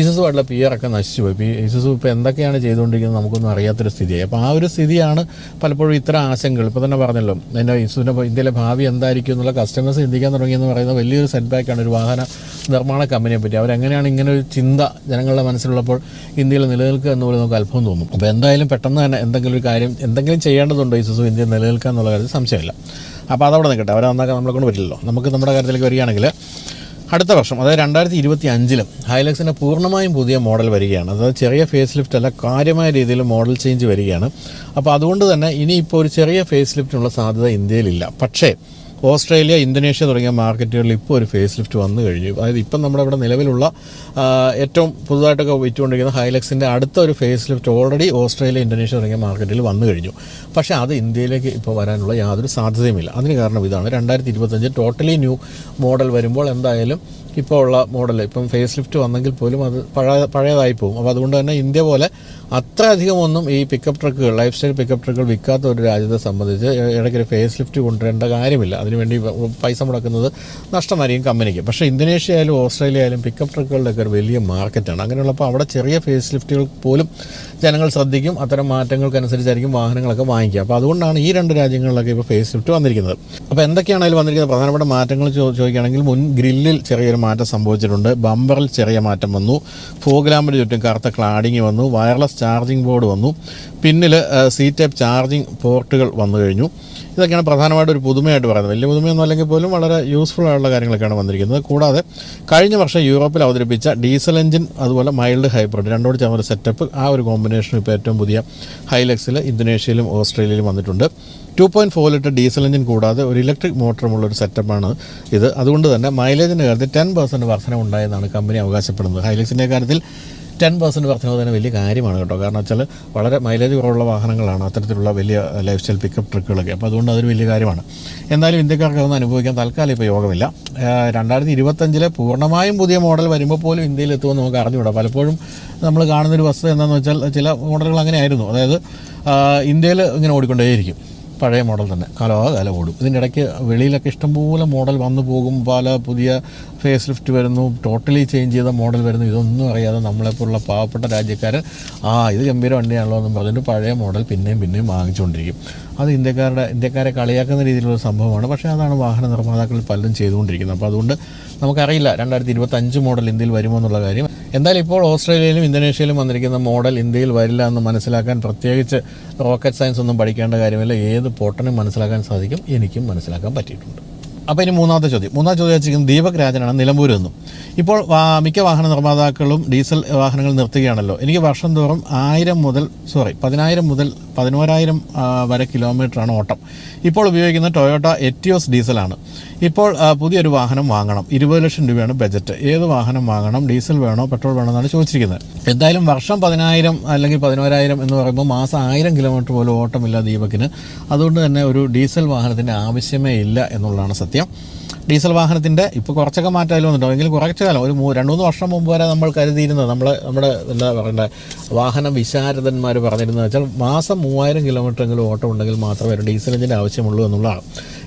ഇസുസുമായിട്ടുള്ള പി ആർ ഒക്കെ നശിച്ചു പോയി പി ഇസുസു ഇപ്പോൾ എന്തൊക്കെയാണ് ചെയ്തുകൊണ്ടിരിക്കുന്നത് നമുക്കൊന്നും അറിയാത്തൊരു സ്ഥിതിയായി. അപ്പോൾ ആ ഒരു സ്ഥിതിയാണ് പലപ്പോഴും ഇത്ര ആശങ്കകൾ. ഇപ്പോൾ തന്നെ പറഞ്ഞല്ലോ എന്റെ ഇസുവിന്റെ ഇന്ത്യയിലെ ഭാവി എന്തായിരിക്കും എന്നുള്ള കസ്റ്റമേഴ്സ് ചിന്തിക്കാൻ തുടങ്ങിയെന്ന് പറയുന്നത് വലിയൊരു സെറ്റ് ബാക്കാണ് ഒരു വാഹന നിർമ്മാണ കമ്പനിയെ പറ്റി അവരെങ്ങനെയാണ് ഇങ്ങനെ ഒരു ചിന്ത ജനങ്ങളുടെ മനസ്സിലുള്ളപ്പോൾ ഇന്ത്യയിൽ നിലനിൽക്കുക എന്ന് പോലും നമുക്ക് അത്ഭുതം തോന്നും. അപ്പോൾ എന്തായാലും പെട്ടെന്ന് തന്നെ എന്തെങ്കിലും ഒരു കാര്യം എന്തെങ്കിലും ചെയ്യേണ്ടതുണ്ടോ ഇസുസു ഇന്ത്യ നിലനിൽക്കുക എന്നുള്ള കാര്യത്തിൽ സംശയമില്ല. അപ്പോൾ അതവിടെ നിൽക്കട്ടെ. അവരെ നന്നാക്കാൻ നമ്മളെ കൊണ്ട് പറ്റില്ലല്ലോ. നമുക്ക് നമ്മുടെ കാര്യത്തിലേക്ക് വരികയാണെങ്കിൽ അടുത്ത വർഷം അതായത് രണ്ടായിരത്തി ഇരുപത്തി അഞ്ചിലും ഹൈലക്സിന്റെ പൂർണമായും പുതിയ മോഡൽ വരികയാണ്. അതായത് ചെറിയ ഫേസ് ലിഫ്റ്റ് അല്ല കാര്യമായ രീതിയിൽ മോഡൽ ചേഞ്ച് വരികയാണ്. അപ്പോൾ അതുകൊണ്ട് തന്നെ ഇനിയിപ്പോൾ ഒരു ചെറിയ ഫേസ് ലിഫ്റ്റിനുള്ള സാധ്യത ഇന്ത്യയിലില്ല. പക്ഷേ ഓസ്ട്രേലിയ ഇന്തോനേഷ്യ തുടങ്ങിയ മാർക്കറ്റുകളിൽ ഇപ്പോൾ ഒരു ഫേസ് ലിഫ്റ്റ് വന്നു കഴിഞ്ഞു. അതായത് ഇപ്പം നമ്മുടെ ഇവിടെ നിലവിലുള്ള ഏറ്റവും പുതുതായിട്ടൊക്കെ വിറ്റുകൊണ്ടിരിക്കുന്ന ഹൈലക്സിന്റെ അടുത്ത ഒരു face lift already Australia Indonesia തുടങ്ങിയ മാർക്കറ്റിൽ വന്നു കഴിഞ്ഞു. പക്ഷേ അത് ഇന്ത്യയിലേക്ക് ഇപ്പോൾ വരാനുള്ള യാതൊരു സാധ്യതയുമില്ല. അതിന് കാരണം ഇതാണ്. രണ്ടായിരത്തി ഇരുപത്തഞ്ച് ടോട്ടലി ന്യൂ മോഡൽ വരുമ്പോൾ എന്തായാലും ഇപ്പോൾ ഉള്ള മോഡൽ ഇപ്പം ഫേസ് ലിഫ്റ്റ് വന്നെങ്കിൽ പോലും അത് പഴയ പഴയതായി പോകും. അപ്പോൾ അതുകൊണ്ട് തന്നെ ഇന്ത്യ പോലെ അത്ര അധികം ഒന്നും ഈ പിക്കപ്പ് ട്രക്കുകൾ ലൈഫ് സ്റ്റൈൽ പിക്കപ്പ് ട്രക്കുകൾ വിൽക്കാത്ത ഒരു രാജ്യത്തെ സംബന്ധിച്ച് ഇടയ്ക്ക് ഒരു ഫേസ് ലിഫ്റ്റ് കൊണ്ടുവരേണ്ട കാര്യമില്ല. അതിനുവേണ്ടി പൈസ മുടക്കുന്നത് നഷ്ടമായിരിക്കും കമ്പനിക്ക്. പക്ഷേ ഇന്തോനേഷ്യ ആയാലും ഓസ്ട്രേലിയ ആയാലും പിക്കപ്പ് ട്രക്കുകളുടെയൊക്കെ ഒരു വലിയ മാർക്കറ്റാണ് അങ്ങനെയുള്ളപ്പോൾ അവിടെ ചെറിയ ഫേസ് ലിഫ്റ്റുകൾ പോലും ജനങ്ങൾ ശ്രദ്ധിക്കും. അത്തരം മാറ്റങ്ങൾക്കനുസരിച്ചായിരിക്കും വാഹനങ്ങളൊക്കെ വാങ്ങിക്കുക. അപ്പോൾ അതുകൊണ്ടാണ് ഈ രണ്ട് രാജ്യങ്ങളിലൊക്കെ ഇപ്പോൾ ഫേസ് ലിഫ്റ്റ് വന്നിരിക്കുന്നത്. അപ്പോൾ എന്തൊക്കെയാണ് അതിൽ വന്നിരിക്കുന്നത്? പ്രധാനപ്പെട്ട മാറ്റങ്ങൾ ചോദിക്കുകയാണെങ്കിൽ മുൻ ഗ്രില്ലിൽ ചെറിയൊരു മാറ്റം സംഭവിച്ചിട്ടുണ്ട്. ബമ്പറിൽ ചെറിയ മാറ്റം വന്നു. ഫോഗ്രാമിന് ചുറ്റും കറുത്ത ക്ലാഡിങ് വന്നു. വയർലെസ് ചാർജിംഗ് ബോർഡ് വന്നു. പിന്നിൽ സി ടൈപ്പ് ചാർജിംഗ് പോർട്ടുകൾ വന്നു കഴിഞ്ഞു. ഇതൊക്കെയാണ് പ്രധാനമായിട്ട് ഒരു പുതുമയായിട്ട് പറയുന്നത്. വലിയ പുതുമയൊന്നും അല്ലെങ്കിൽ പോലും വളരെ യൂസ്ഫുൾ ആയിട്ടുള്ള കാര്യങ്ങളൊക്കെയാണ് വന്നിരിക്കുന്നത്. കൂടാതെ കഴിഞ്ഞ വർഷം യൂറോപ്പിൽ അവതരിപ്പിച്ച ഡീസൽ എഞ്ചിൻ അതുപോലെ മൈൽഡ് ഹൈബ്രിഡ് രണ്ടോട് ചേർന്ന ഒരു സെറ്റപ്പ് ആ ഒരു കോമ്പിനേഷൻ ഇപ്പോൾ ഏറ്റവും പുതിയ ഹൈലക്സിൽ ഇന്തോനേഷ്യയിലും ഓസ്ട്രേലിയയിലും വന്നിട്ടുണ്ട്. Two point four litre diesel engine കൂടാതെ ഒരു ഇലക്ട്രിക് മോട്ടറുമുള്ള ഒരു സെറ്റപ്പാണ് ഇത്. അതുകൊണ്ട് തന്നെ മൈലേജിന്റെ കാര്യത്തിൽ ടെൻ പെർസെന്റ് വർധന ഉണ്ടായെന്നാണ് കമ്പനി അവകാശപ്പെടുന്നത്. ഹൈലക്സിന്റെ കാര്യത്തിൽ ടെൻ പെർസെന്റ് വർധനവ് തന്നെ വലിയ കാര്യമാണ് കേട്ടോ. കാരണം വെച്ചാൽ വളരെ മൈലേജ് കുറവുള്ള വാഹനങ്ങളാണ് അത്തരത്തിലുള്ള വലിയ ലൈഫ് സ്റ്റൈൽ പിക്കപ്പ് ട്രക്കുകളൊക്കെ അപ്പോൾ അതുകൊണ്ട് അതൊരു വലിയ കാര്യമാണ്. എന്നാലും ഇന്ത്യക്കാർക്ക് അതൊന്നും അനുഭവിക്കാൻ തൽക്കാലം ഇപ്പോൾ യോഗമില്ല. രണ്ടായിരത്തി ഇരുപത്തഞ്ചിലെ പൂർണമായും പുതിയ മോഡൽ വരുമ്പോൾ പോലും ഇന്ത്യയിൽ എത്തുമെന്ന് നമുക്ക് അറിഞ്ഞുകൂടാ. പലപ്പോഴും നമ്മൾ കാണുന്നൊരു വസ്തു എന്താണെന്ന് വെച്ചാൽ ചില മോഡലുകൾ അങ്ങനെ ആയിരുന്നു അതായത് ഇന്ത്യയിൽ ഇങ്ങനെ ഓടിക്കൊണ്ടേയിരിക്കും. പഴയ മോഡൽ തന്നെ. കാലം ഓടും. ഇതിന്റെ ഇടയ്ക്ക് വെളിയിലൊക്കെ ഇഷ്ടംപോലെ മോഡൽ വന്നു പോകും. പല പുതിയ ഫേസ് ലിഫ്റ്റ് വരുന്നു. ടോട്ടലി ചേഞ്ച് ചെയ്ത മോഡൽ വരുന്നു. ഇതൊന്നും അറിയാതെ നമ്മളെപ്പോലുള്ള പാവപ്പെട്ട രാജ്യക്കാർ ആ ഇത് ഗംഭീര വണ്ടിയാണല്ലോ എന്നും പറഞ്ഞിട്ട് പഴയ മോഡൽ പിന്നെയും പിന്നെയും വാങ്ങിച്ചുകൊണ്ടിരിക്കും. അത് ഇന്ത്യക്കാരുടെ ഇന്ത്യക്കാരെ കളിയാക്കുന്ന രീതിയിലുള്ള സംഭവമാണ്. പക്ഷേ അതാണ് വാഹന നിർമ്മാതാക്കൾ പലരും ചെയ്തുകൊണ്ടിരിക്കുന്നത്. അപ്പോൾ അതുകൊണ്ട് നമുക്കറിയില്ല രണ്ടായിരത്തി ഇരുപത്തഞ്ച് മോഡൽ ഇന്ത്യയിൽ വരുമോ എന്നുള്ള കാര്യം. എന്തായാലും ഇപ്പോൾ ഓസ്ട്രേലിയയിലും ഇന്തോനേഷ്യയിലും വന്നിരിക്കുന്ന മോഡൽ ഇന്ത്യയിൽ വരില്ല എന്ന് മനസ്സിലാക്കാൻ പ്രത്യേകിച്ച് റോക്കറ്റ് സയൻസ് ഒന്നും പഠിക്കേണ്ട കാര്യമില്ല. ഏത് പൊട്ടനും മനസ്സിലാക്കാൻ സാധിക്കും. എനിക്കും മനസ്സിലാക്കാൻ പറ്റിയിട്ടുണ്ട്. അപ്പോൾ ഇനി മൂന്നാമത്തെ ചോദ്യം. മൂന്നാമത്തെ ചോദ്യം വെച്ചിരിക്കുന്നത് ദീപക് രാജനാണ് നിലമ്പൂരിൽ ഇപ്പോൾ മിക്ക വാഹന നിർമ്മാതാക്കളും ഡീസൽ വാഹനങ്ങൾ നിർത്തുകയാണല്ലോ. എനിക്ക് വർഷം തോറും ആയിരം മുതൽ സോറി പതിനായിരം മുതൽ പതിനോരായിരം വരെ കിലോമീറ്ററാണ് ഓട്ടം. ഇപ്പോൾ ഉപയോഗിക്കുന്ന ടൊയോട്ട എറ്റിയോസ് ഡീസലാണ്. ഇപ്പോൾ പുതിയൊരു വാഹനം വാങ്ങണം. ഇരുപത് ലക്ഷം രൂപയാണ് ബജറ്റ്. ഏത് വാഹനം വാങ്ങണം? ഡീസൽ വേണോ? പെട്രോൾ വേണോ എന്നാണ് ചോദിച്ചിരിക്കുന്നത്. എന്തായാലും വർഷം പതിനായിരം അല്ലെങ്കിൽ പതിനോരായിരം എന്ന് പറയുമ്പോൾ മാസം ആയിരം കിലോമീറ്റർ പോലും ഓട്ടമില്ല ദീപകിന്. അതുകൊണ്ട് തന്നെ ഒരു ഡീസൽ വാഹനത്തിന്റെ ആവശ്യമേ ഇല്ല എന്നുള്ളതാണ് സത്യം. ഡീസൽ വാഹനത്തിന്റെ ഇപ്പോൾ കുറച്ചൊക്കെ മാറ്റമായാലും വന്നിട്ടുണ്ടോ. എങ്കിലും കുറച്ച് കാലം ഒരു രണ്ട് മൂന്ന് വർഷം മുമ്പ് വരെ നമ്മൾ കരുതിയിരുന്നത് നമ്മൾ നമ്മുടെ എന്താ പറയണ്ടേ വാഹന വിശാരദന്മാർ പറഞ്ഞിരുന്നത് വെച്ചാൽ മാസം മൂവായിരം കിലോമീറ്റർ എങ്കിലും ഓട്ടം ഉണ്ടെങ്കിൽ മാത്രമേ ഒരു ഡീസൽ എഞ്ചിന്റെ ആവശ്യമുള്ളൂ എന്നുള്ളതാണ്.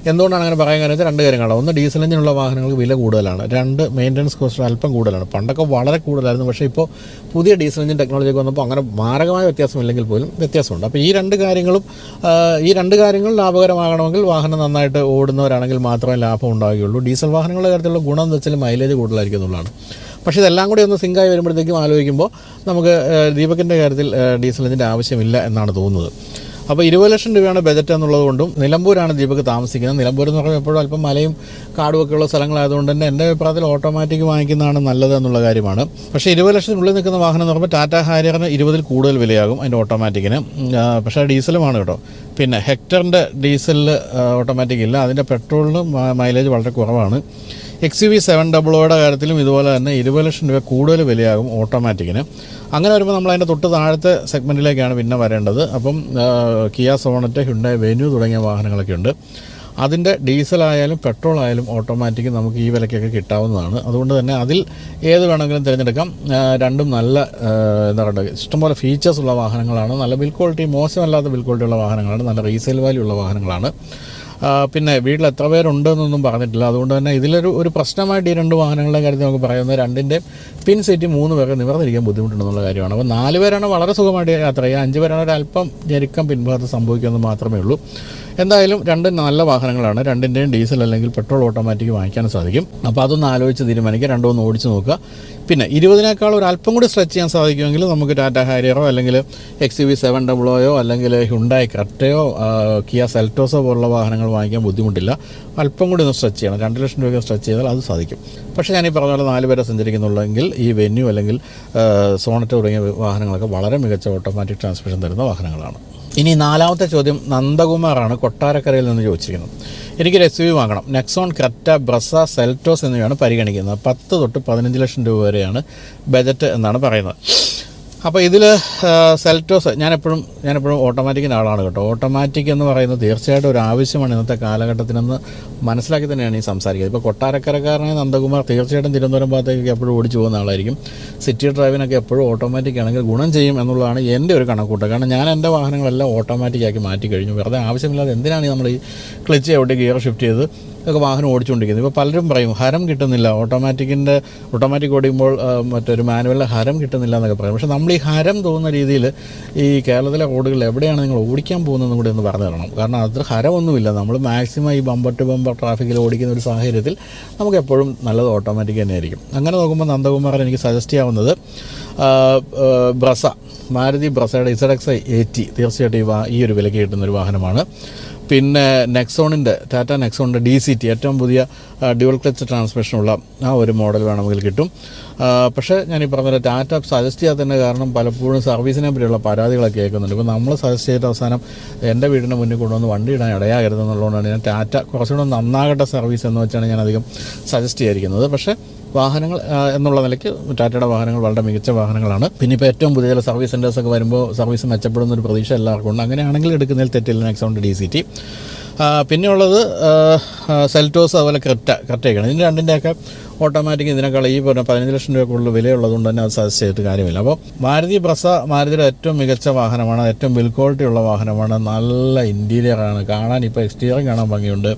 എന്തുകൊണ്ടാണ് അങ്ങനെ പറയാൻ കാരണം വെച്ചാൽ രണ്ട് കാര്യങ്ങളാണ്. ഒന്ന് ഡീസൽ എഞ്ചിനുള്ള വാഹനങ്ങൾക്ക് വില കൂടുതലാണ്. രണ്ട് മെയിന്റനൻസ് കോസ്റ്റ് അല്പം കൂടുതലാണ്. പണ്ടൊക്കെ വളരെ കൂടുതലായിരുന്നു. പക്ഷേ ഇപ്പോൾ പുതിയ ഡീസൽ എഞ്ചിൻ ടെക്നോളജി ഒക്കെ വന്നപ്പോൾ അങ്ങനെ മാരകമായ വ്യത്യാസമില്ലെങ്കിൽ പോലും വ്യത്യാസമുണ്ട്. അപ്പോൾ ഈ രണ്ട് കാര്യങ്ങളും ഈ രണ്ട് കാര്യങ്ങൾ ലാഭകരമാകണമെങ്കിൽ വാഹനം നന്നായിട്ട് ഓടുന്നവരാണെങ്കിൽ മാത്രമേ ലാഭം ഉണ്ടാവുകയുള്ളൂ. ഡീസൽ വാഹനങ്ങളുടെ കാര്യത്തിലുള്ള ഗുണം എന്ന് വെച്ചാൽ മൈലേജ് കൂടുതലായിരിക്കും എന്നുള്ളതാണ്. പക്ഷേ ഇതെല്ലാം കൂടി ഒന്ന് സിങ്കായി വരുമ്പോഴത്തേക്കും ആലോചിക്കുമ്പോൾ നമുക്ക് ദീപകിന്റെ കാര്യത്തിൽ ഡീസൽ എഞ്ചിന്റെ ആവശ്യമില്ല എന്നാണ് തോന്നുന്നത്. അപ്പോൾ ഇരുപത് ലക്ഷം രൂപയാണ് ബജറ്റ് എന്നുള്ളത് കൊണ്ടും നിലമ്പൂരാണ് ദീപക് താമസിക്കുന്നത്. നിലമ്പൂർ എന്ന് പറഞ്ഞാൽ എപ്പോഴും അല്പം മലയും കാടും ഒക്കെ ഉള്ള സ്ഥലങ്ങളായതുകൊണ്ട് തന്നെ എന്റെ അഭിപ്രായത്തിൽ ഓട്ടോമാറ്റിക് വാങ്ങിക്കുന്നതാണ് നല്ലത് എന്നുള്ള കാര്യമാണ്. പക്ഷേ ഇരുപത് ലക്ഷത്തിനുള്ളിൽ നിൽക്കുന്ന വാഹനം എന്ന് പറയുമ്പോൾ ടാറ്റ ഹാരിയറിന് ഇരുപതിൽ കൂടുതൽ വിലയാകും അതിന്റെ ഓട്ടോമാറ്റിക്കിന് പക്ഷേ ഡീസലുമാണ് കേട്ടോ. പിന്നെ ഹെക്ടറിന്റെ ഡീസലിൽ ഓട്ടോമാറ്റിക് ഇല്ല. അതിന്റെ പെട്രോളിന് മൈലേജ് വളരെ കുറവാണ്. എക്സ് യു വി സെവൻ ഡബിളോയുടെ കാര്യത്തിലും ഇതുപോലെ തന്നെ ഇരുപത് ലക്ഷം രൂപ കൂടുതൽ വിലയാകും ഓട്ടോമാറ്റിക്കിന് അങ്ങനെ വരുമ്പോൾ നമ്മൾ അതിന്റെ തൊട്ട് താഴത്തെ സെഗ്മെന്റിലേക്കാണ് പിന്നെ വരേണ്ടത്. അപ്പം കിയ സോണറ്റ് ഹുണ്ടായി വെന്യൂ തുടങ്ങിയ വാഹനങ്ങളൊക്കെ ഉണ്ട്. അതിന്റെ ഡീസലായാലും പെട്രോൾ ആയാലും ഓട്ടോമാറ്റിക് നമുക്ക് ഈ വിലയ്ക്കൊക്കെ കിട്ടാവുന്നതാണ്. അതുകൊണ്ട് തന്നെ അതിൽ ഏത് വേണമെങ്കിലും തിരഞ്ഞെടുക്കാം. രണ്ടും നല്ല എന്താ പറയുക ഇഷ്ടംപോലെ ഫീച്ചേഴ്സ് ഉള്ള വാഹനങ്ങളാണ്. നല്ല ബിൽ ക്വാളിറ്റി മോശമല്ലാത്ത ബിൽ ക്വാളിറ്റി ഉള്ള വാഹനങ്ങളാണ്. നല്ല റീസെയിൽ വാല്യൂ ഉള്ള വാഹനങ്ങളാണ്. പിന്നെ വീട്ടിൽ എത്ര പേരുണ്ടെന്നൊന്നും പറഞ്ഞിട്ടില്ല. അതുകൊണ്ട് തന്നെ ഇതിലൊരു ഒരു പ്രശ്നമായിട്ട് ഈ രണ്ട് വാഹനങ്ങളുടെ കാര്യത്തിൽ നമുക്ക് പറയുന്നത് രണ്ടിന്റെ പിൻ സീറ്റ് മൂന്ന് പേർക്ക് നിവർന്നിരിക്കാൻ ബുദ്ധിമുട്ടുണ്ടെന്നുള്ള കാര്യമാണ്. അപ്പോൾ നാല് പേരാണ് വളരെ സുഖമായിട്ട് യാത്ര ചെയ്യുക. അഞ്ച് പേരാണ് ഒരു അല്പം ഞെരുക്കം പിൻഭാഗത്ത് സംഭവിക്കുമെന്ന് മാത്രമേ ഉള്ളൂ. എന്തായാലും രണ്ട് നല്ല വാഹനങ്ങളാണ്. രണ്ടിന്റെയും ഡീസൽ അല്ലെങ്കിൽ പെട്രോൾ ഓട്ടോമാറ്റിക് വാങ്ങിക്കാൻ സാധിക്കും. അപ്പോൾ അതൊന്ന് ആലോചിച്ച് തീരുമാനിക്കുക. രണ്ടും ഓടിച്ച് നോക്കുക. പിന്നെ ഇരുപതിനേക്കാൾ ഒരു അല്പം കൂടി സ്ട്രെച്ച് ചെയ്യാൻ സാധിക്കുമെങ്കിൽ നമുക്ക് ടാറ്റ ഹാരിയറോ അല്ലെങ്കിൽ എക്സ് വി സെവൻ ഡബിളോയോ അല്ലെങ്കിൽ ഹുണ്ടായി കട്ടയോ കിയ സെൽറ്റോസോ പോലുള്ള വാഹനങ്ങൾ വാങ്ങിക്കാൻ ബുദ്ധിമുട്ടില്ല. അല്പം കൂടി ഒന്ന് സ്ട്രെച്ച് ചെയ്യണം. രണ്ട് ലക്ഷം രൂപയ്ക്ക് സ്ട്രെച്ച് ചെയ്താൽ അത് സാധിക്കും. പക്ഷേ ഞാൻ പറഞ്ഞ പോലെ നാല് പേരെ സഞ്ചരിക്കുന്നുള്ളെങ്കിൽ ഈ വെന്യൂ അല്ലെങ്കിൽ സോണറ്റ് തുടങ്ങിയ വാഹനങ്ങളൊക്കെ വളരെ മികച്ച ഓട്ടോമാറ്റിക് ട്രാൻസ്മിഷൻ തരുന്ന വാഹനങ്ങളാണ്. ഇനി നാലാമത്തെ ചോദ്യം നന്ദകുമാറാണ് കൊട്ടാരക്കരയിൽ നിന്ന് ചോദിച്ചിരിക്കുന്നത്. എനിക്കൊരു എസ് യു വാങ്ങണം. നെക്സോൺ ക്രെറ്റ ബ്രസ സെൽറ്റോസ് എന്നിവയാണ് പരിഗണിക്കുന്നത്. പത്ത് തൊട്ട് പതിനഞ്ച് ലക്ഷം രൂപ വരെയാണ് ബജറ്റ് എന്നാണ് പറയുന്നത്. അപ്പോൾ ഇതിൽ സെൽറ്റോസ് ഞാനെപ്പോഴും ഞാനെപ്പോഴും ഓട്ടോമാറ്റിക്കിന്റെ ആളാണ് കേട്ടോ. ഓട്ടോമാറ്റിക് എന്ന് പറയുന്നത് തീർച്ചയായിട്ടും ഒരു ആവശ്യമാണ് ഇന്നത്തെ കാലഘട്ടത്തിനെന്ന് മനസ്സിലാക്കി തന്നെയാണ് ഈ സംസാരിക്കുന്നത്. ഇപ്പോൾ കൊട്ടാരക്കരക്കാരനായ നന്ദകുമാർ തീർച്ചയായിട്ടും തിരുവനന്തപുരം ഭാഗത്തേക്ക് എപ്പോഴും ഓടിച്ചു പോകുന്ന ആളായിരിക്കും. സിറ്റി ഡ്രൈവിനൊക്കെ എപ്പോഴും ഓട്ടോമാറ്റിക് ആണെങ്കിൽ ഗുണം ചെയ്യും എന്നുള്ളതാണ് എന്റെ ഒരു കണക്കൂട്ട്. കാരണം ഞാൻ എന്റെ വാഹനങ്ങളെല്ലാം ഓട്ടോമാറ്റിക്കാക്കി മാറ്റി കഴിഞ്ഞു. വെറുതെ ആവശ്യമില്ലാതെ എന്തിനാണ് നമ്മൾ ഈ ക്ലിച്ച് എവിടെ ഗിയർ ഷിഫ്റ്റ് ചെയ്ത് ഒക്കെ വാഹനം ഓടിച്ചുകൊണ്ടിരിക്കുന്നത് ഇപ്പോൾ പലരും പറയും ഹരം കിട്ടുന്നില്ല. ഓട്ടോമാറ്റിക്കിന്റെ ഓട്ടോമാറ്റിക് ഓടിക്കുമ്പോൾ ആ, മറ്റൊരു മാനുവലിൽ ഹരം കിട്ടുന്നില്ല എന്നൊക്കെ പറയും. പക്ഷേ നമ്മൾ ഈ ഹരം തോന്നുന്ന രീതിയിൽ ഈ കേരളത്തിലെ റോഡുകളിൽ എവിടെയാണ് നിങ്ങൾ ഓടിക്കാൻ പോകുന്നതെന്ന് കൂടി ഒന്ന് പറഞ്ഞു തരണം. കാരണം അത്ര ഹരമൊന്നുമില്ല. നമ്മൾ മാക്സിമം ഈ ബമ്പർ ടു ബമ്പർ ട്രാഫിക്കിൽ ഓടിക്കുന്ന ഒരു സാഹചര്യത്തിൽ നമുക്ക് എപ്പോഴും നല്ലത് ഓട്ടോമാറ്റിക് തന്നെയായിരിക്കും. അങ്ങനെ നോക്കുമ്പോൾ നന്ദകുമാർ എനിക്ക് സജസ്റ്റ് ചെയ്യാവുന്നത് ബ്രസ മാരുതി ബ്രസയുടെ ഇസഡക്സ് എയ്റ്റി തീർച്ചയായിട്ടും ഈ ഒരു വിലക്ക് കിട്ടുന്ന ഒരു വാഹനമാണ്. പിന്നെ നെക്സോണിന്റെ ടാറ്റ നെക്സോണിന്റെ ഡി സി ടി ഏറ്റവും പുതിയ ഡ്യുവൽ ക്ലച്ച് ട്രാൻസ്മിഷനുള്ള ആ ഒരു മോഡൽ വേണമെങ്കിൽ കിട്ടും. പക്ഷേ ഞാൻ ഈ പറഞ്ഞ ടാറ്റ സജസ്റ്റ് ചെയ്യാത്തതിന്റെ കാരണം പലപ്പോഴും സർവീസിനെ പറ്റിയുള്ള പരാതികളൊക്കെ കേൾക്കുന്നുണ്ട്. ഇപ്പോൾ നമ്മൾ സജസ്റ്റ് ചെയ്ത അവസാനം എന്റെ വീടിന്റെ മുന്നിൽ കൊണ്ടുവന്ന് വണ്ടി ഇടാൻ ഇടയാകരുതെന്നുള്ളതുകൊണ്ടാണ് ഞാൻ ടാറ്റ കുറച്ചുകൂടെ നന്നാകട്ടെ സർവീസ് എന്ന് വെച്ചാണ് ഞാൻ അധികം സജസ്റ്റ് ചെയ്യാതിരിക്കുന്നത്. പക്ഷേ വാഹനങ്ങൾ എന്നുള്ള നിലയ്ക്ക് ടാറ്റയുടെ വാഹനങ്ങൾ വളരെ മികച്ച വാഹനങ്ങളാണ്. പിന്നെ ഇപ്പോൾ ഏറ്റവും പുതിയ ചില സർവീസ് സെന്റേഴ്സൊക്കെ വരുമ്പോൾ സർവീസ് മെച്ചപ്പെടുന്ന ഒരു പ്രതീക്ഷ എല്ലാവർക്കും ഉണ്ട്. അങ്ങനെയാണെങ്കിൽ എടുക്കുന്നതിൽ തെറ്റില്ല നെക്സോണ്ട് ഡി സി ടി പിന്നെയുള്ളത് സെൽറ്റോസ് അതുപോലെ ക്രെറ്റ ക്രെറ്റയൊക്കെയാണ്. ഇതിന്റെ രണ്ടിന്റെയൊക്കെ ഓട്ടോമാറ്റിക് ഇതിനേക്കാൾ ഈ പതിനഞ്ച് ലക്ഷം രൂപക്കുള്ള വിലയുള്ളതുകൊണ്ട് തന്നെ അത് സജസ്റ്റ് ചെയ്തിട്ട് കാര്യമില്ല. അപ്പോൾ മാരുതി ബ്രസ മാരുതിയുടെ ഏറ്റവും മികച്ച വാഹനമാണ് ഏറ്റവും ബിൽ ക്വാളിറ്റി ഉള്ള വാഹനമാണ്. നല്ല ഇന്റീരിയറാണ് കാണാൻ ഇപ്പോൾ എക്സ്റ്റീരിയർ കാണാൻ ഭംഗിയുണ്ട്.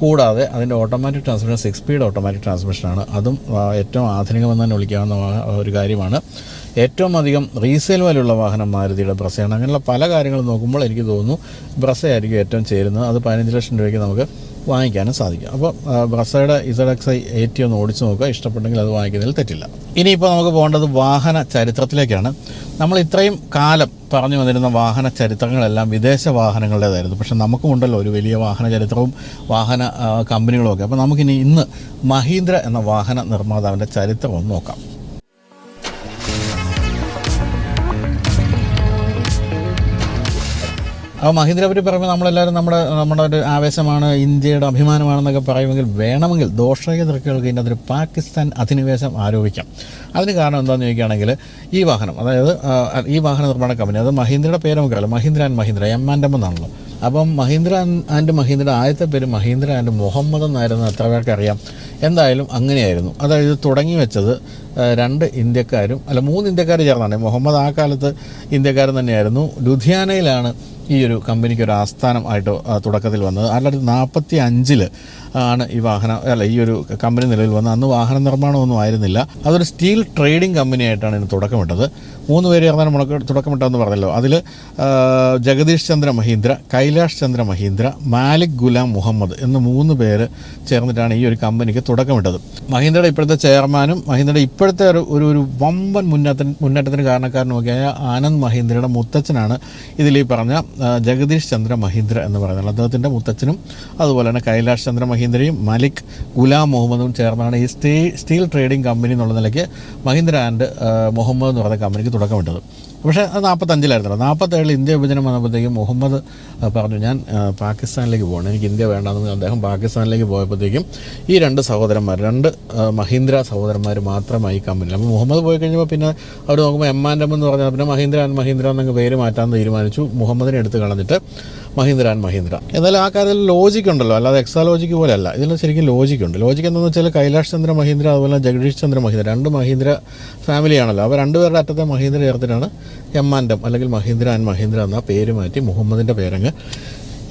കൂടാതെ അതിന്റെ automatic transmission six speed automatic ട്രാൻസ്മിഷനാണ് അതും ഏറ്റവും ആധുനികമെന്ന് തന്നെ വിളിക്കാവുന്ന ഒരു കാര്യമാണ്. ഏറ്റവും അധികം റീസെയിൽ വിലയുള്ള വാഹനം മാരുതിയുടെ ബ്രസയാണ്. അങ്ങനെയുള്ള പല കാര്യങ്ങളും നോക്കുമ്പോൾ എനിക്ക് തോന്നുന്നു ബ്രസയായിരിക്കും ഏറ്റവും ചേരുന്നത്. അത് പതിനഞ്ച് ലക്ഷം രൂപയ്ക്ക് നമുക്ക് വാങ്ങിക്കാനും സാധിക്കും. അപ്പോൾ ബ്രസയുടെ ഇസഡ് എക്സ് ഐ എയ്റ്റി ഒന്ന് ഓടിച്ച് നോക്കുക. ഇഷ്ടപ്പെട്ടെങ്കിൽ അത് വാങ്ങിക്കുന്നതിൽ തെറ്റില്ല. ഇനിയിപ്പോൾ നമുക്ക് പോകേണ്ടത് വാഹന ചരിത്രത്തിലേക്കാണ്. നമ്മൾ ഇത്രയും കാലം പറഞ്ഞു വന്നിരുന്ന വാഹന ചരിത്രങ്ങളെല്ലാം വിദേശ വാഹനങ്ങളുടേതായിരുന്നു. പക്ഷേ നമുക്കുമുണ്ടല്ലോ ഒരു വലിയ വാഹന ചരിത്രവും വാഹന കമ്പനികളുമൊക്കെ. അപ്പോൾ നമുക്കിനി ഇന്ന് മഹീന്ദ്ര എന്ന വാഹന നിർമ്മാതാവിന്റെ ചരിത്രം ഒന്ന് നോക്കാം. അപ്പോൾ മഹീന്ദ്രയെ പറ്റി പറയുമ്പോൾ നമ്മളെല്ലാവരും നമ്മുടെ നമ്മുടെ ഒരു ആവേശമാണ് ഇന്ത്യയുടെ അഭിമാനമാണെന്നൊക്കെ പറയുമെങ്കിൽ വേണമെങ്കിൽ ദോഷക ദൃക്കുകൾക്ക് ഇതിന്റെ അതൊരു പാകിസ്ഥാൻ അധിനിവേശം ആരോപിക്കാം. അതിന് കാരണം എന്താണെന്ന് ചോദിക്കുകയാണെങ്കിൽ ഈ വാഹനം അതായത് ഈ വാഹന നിർമ്മാണ കമ്പനി അത് മഹീന്ദ്രയുടെ പേര് നമുക്കറിയാം Mahindra and Mahindra M and M എന്നാണല്ലോ. അപ്പം മഹീന്ദ്ര ആൻഡ് മഹീന്ദ്ര ആദ്യത്തെ പേര് മഹീന്ദ്ര ആൻഡ് മുഹമ്മദ് എന്നായിരുന്നു എത്ര പേർക്ക് അറിയാം? എന്തായാലും അങ്ങനെയായിരുന്നു. അതായത് തുടങ്ങി വെച്ചത് രണ്ട് ഇന്ത്യക്കാരും അല്ല മൂന്ന് ഇന്ത്യക്കാർ ചേർന്നാണ്. മുഹമ്മദ് ആ കാലത്ത് ഇന്ത്യക്കാരൻ തന്നെയായിരുന്നു. ലുധിയാനയിലാണ് ഈ ഒരു കമ്പനിക്ക് ഒരു ആസ്ഥാനം ആയിട്ട് തുടക്കത്തിൽ വന്നത്. ആയിരത്തി തൊള്ളായിരത്തി നാൽപ്പത്തി അഞ്ചിൽ ആണ് ഈ വാഹനം അല്ല ഈ ഒരു കമ്പനി നിലവിൽ വന്നത്. അന്ന് വാഹന നിർമ്മാണമൊന്നും ആയിരുന്നില്ല. അതൊരു സ്റ്റീൽ ട്രേഡിംഗ് കമ്പനിയായിട്ടാണ് ഇതിന് തുടക്കമിട്ടത്. മൂന്ന് പേര് ചേർന്നാണ് മുടക്ക തുടക്കമിട്ടതെന്ന് പറഞ്ഞല്ലോ. അതിൽ ജഗദീഷ് ചന്ദ്ര മഹീന്ദ്ര കൈലാഷ് ചന്ദ്ര മഹീന്ദ്ര മാലിക് ഗുലാം മുഹമ്മദ് എന്ന് മൂന്ന് പേര് ചേർന്നിട്ടാണ് ഈ ഒരു കമ്പനിക്ക് തുടക്കമിട്ടത്. മഹീന്ദ്രയുടെ ഇപ്പോഴത്തെ ചെയർമാനും മഹീന്ദ്രയുടെ ഇപ്പോഴത്തെ ഒരു ഒരു വമ്പൻ മുന്നേറ്റത്തിന് മുന്നേറ്റത്തിന് കാരണക്കാരനുമൊക്കെയായ ആനന്ദ് മഹീന്ദ്രയുടെ മുത്തച്ഛനാണ് ഇതിൽ ഈ പറഞ്ഞ ജഗദീഷ് ചന്ദ്ര മഹീന്ദ്ര എന്ന് പറയുന്നത്. അദ്ദേഹത്തിന്റെ മുത്തച്ഛനും അതുപോലെ തന്നെ കൈലാഷ് ചന്ദ്ര മഹീന്ദ്രയും മലിക് ഗുലാം മുഹമ്മദും ചേർന്നാണ് ഈ സ്റ്റീ സ്റ്റീൽ ട്രേഡിംഗ് കമ്പനി എന്നുള്ള നിലയ്ക്ക് മഹീന്ദ്ര ആൻഡ് മുഹമ്മദ് എന്ന് പറയുന്ന കമ്പനിക്ക് തുടക്കമിട്ടത്. പക്ഷേ അത് നാൽപ്പത്തഞ്ചിലായിരുന്നല്ലോ നാൽപ്പത്തേഴിൽ ഇന്ത്യ വിഭജനം വന്നപ്പോഴത്തേക്കും മുഹമ്മദ് പറഞ്ഞു ഞാൻ പാകിസ്ഥാനിലേക്ക് പോകണം. എനിക്ക് ഇന്ത്യ വേണ്ടാന്ന് അദ്ദേഹം പാകിസ്ഥാനിലേക്ക് പോയപ്പോഴത്തേക്കും ഈ രണ്ട് സഹോദരന്മാർ രണ്ട് മഹീന്ദ്ര സഹോദരന്മാർ മാത്രമായി ഈ കമ്പനിയിൽ അപ്പോൾ മുഹമ്മദ് പോയി കഴിഞ്ഞപ്പോൾ പിന്നെ അവർ നോക്കുമ്പോൾ എം ആൻഡ് എം എന്ന് പറഞ്ഞാൽ പിന്നെ മഹീന്ദ്ര ആൻഡ് മഹീന്ദ്ര എന്നങ്ങ് പേര് മാറ്റാൻ തീരുമാനിച്ചു. മുഹമ്മദിനെ എടുത്ത് കളഞ്ഞിട്ട് മഹീന്ദ്ര ആൻഡ് മഹീന്ദ്ര. എന്നാലും ആ കാര്യത്തിൽ ലോജിക് ഉണ്ടല്ലോ. അല്ലാതെ എക്സാ ലോജിക്ക് പോലെ അല്ല ഇതിൽ ശരിക്കും ലോജിക് ഉണ്ട്. ലോജിക് എന്താണെന്ന് വെച്ചാൽ കൈലാഷ് ചന്ദ്ര മഹീന്ദ്ര അതുപോലെ ജഗദീഷ് ചന്ദ്ര മഹീന്ദ്ര രണ്ട് മഹീന്ദ്ര ഫാമിലിയാണല്ലോ അപ്പോൾ രണ്ടുപേരുടെ അറ്റത്തെ മഹീന്ദ്ര ചേർത്തിട്ടാണ് എം ആൻഡ് എം അല്ലെങ്കിൽ മഹീന്ദ്ര ആൻഡ് മഹീന്ദ്ര എന്ന പേര് മാറ്റി മുഹമ്മദിന്റെ പേരങ്ങ്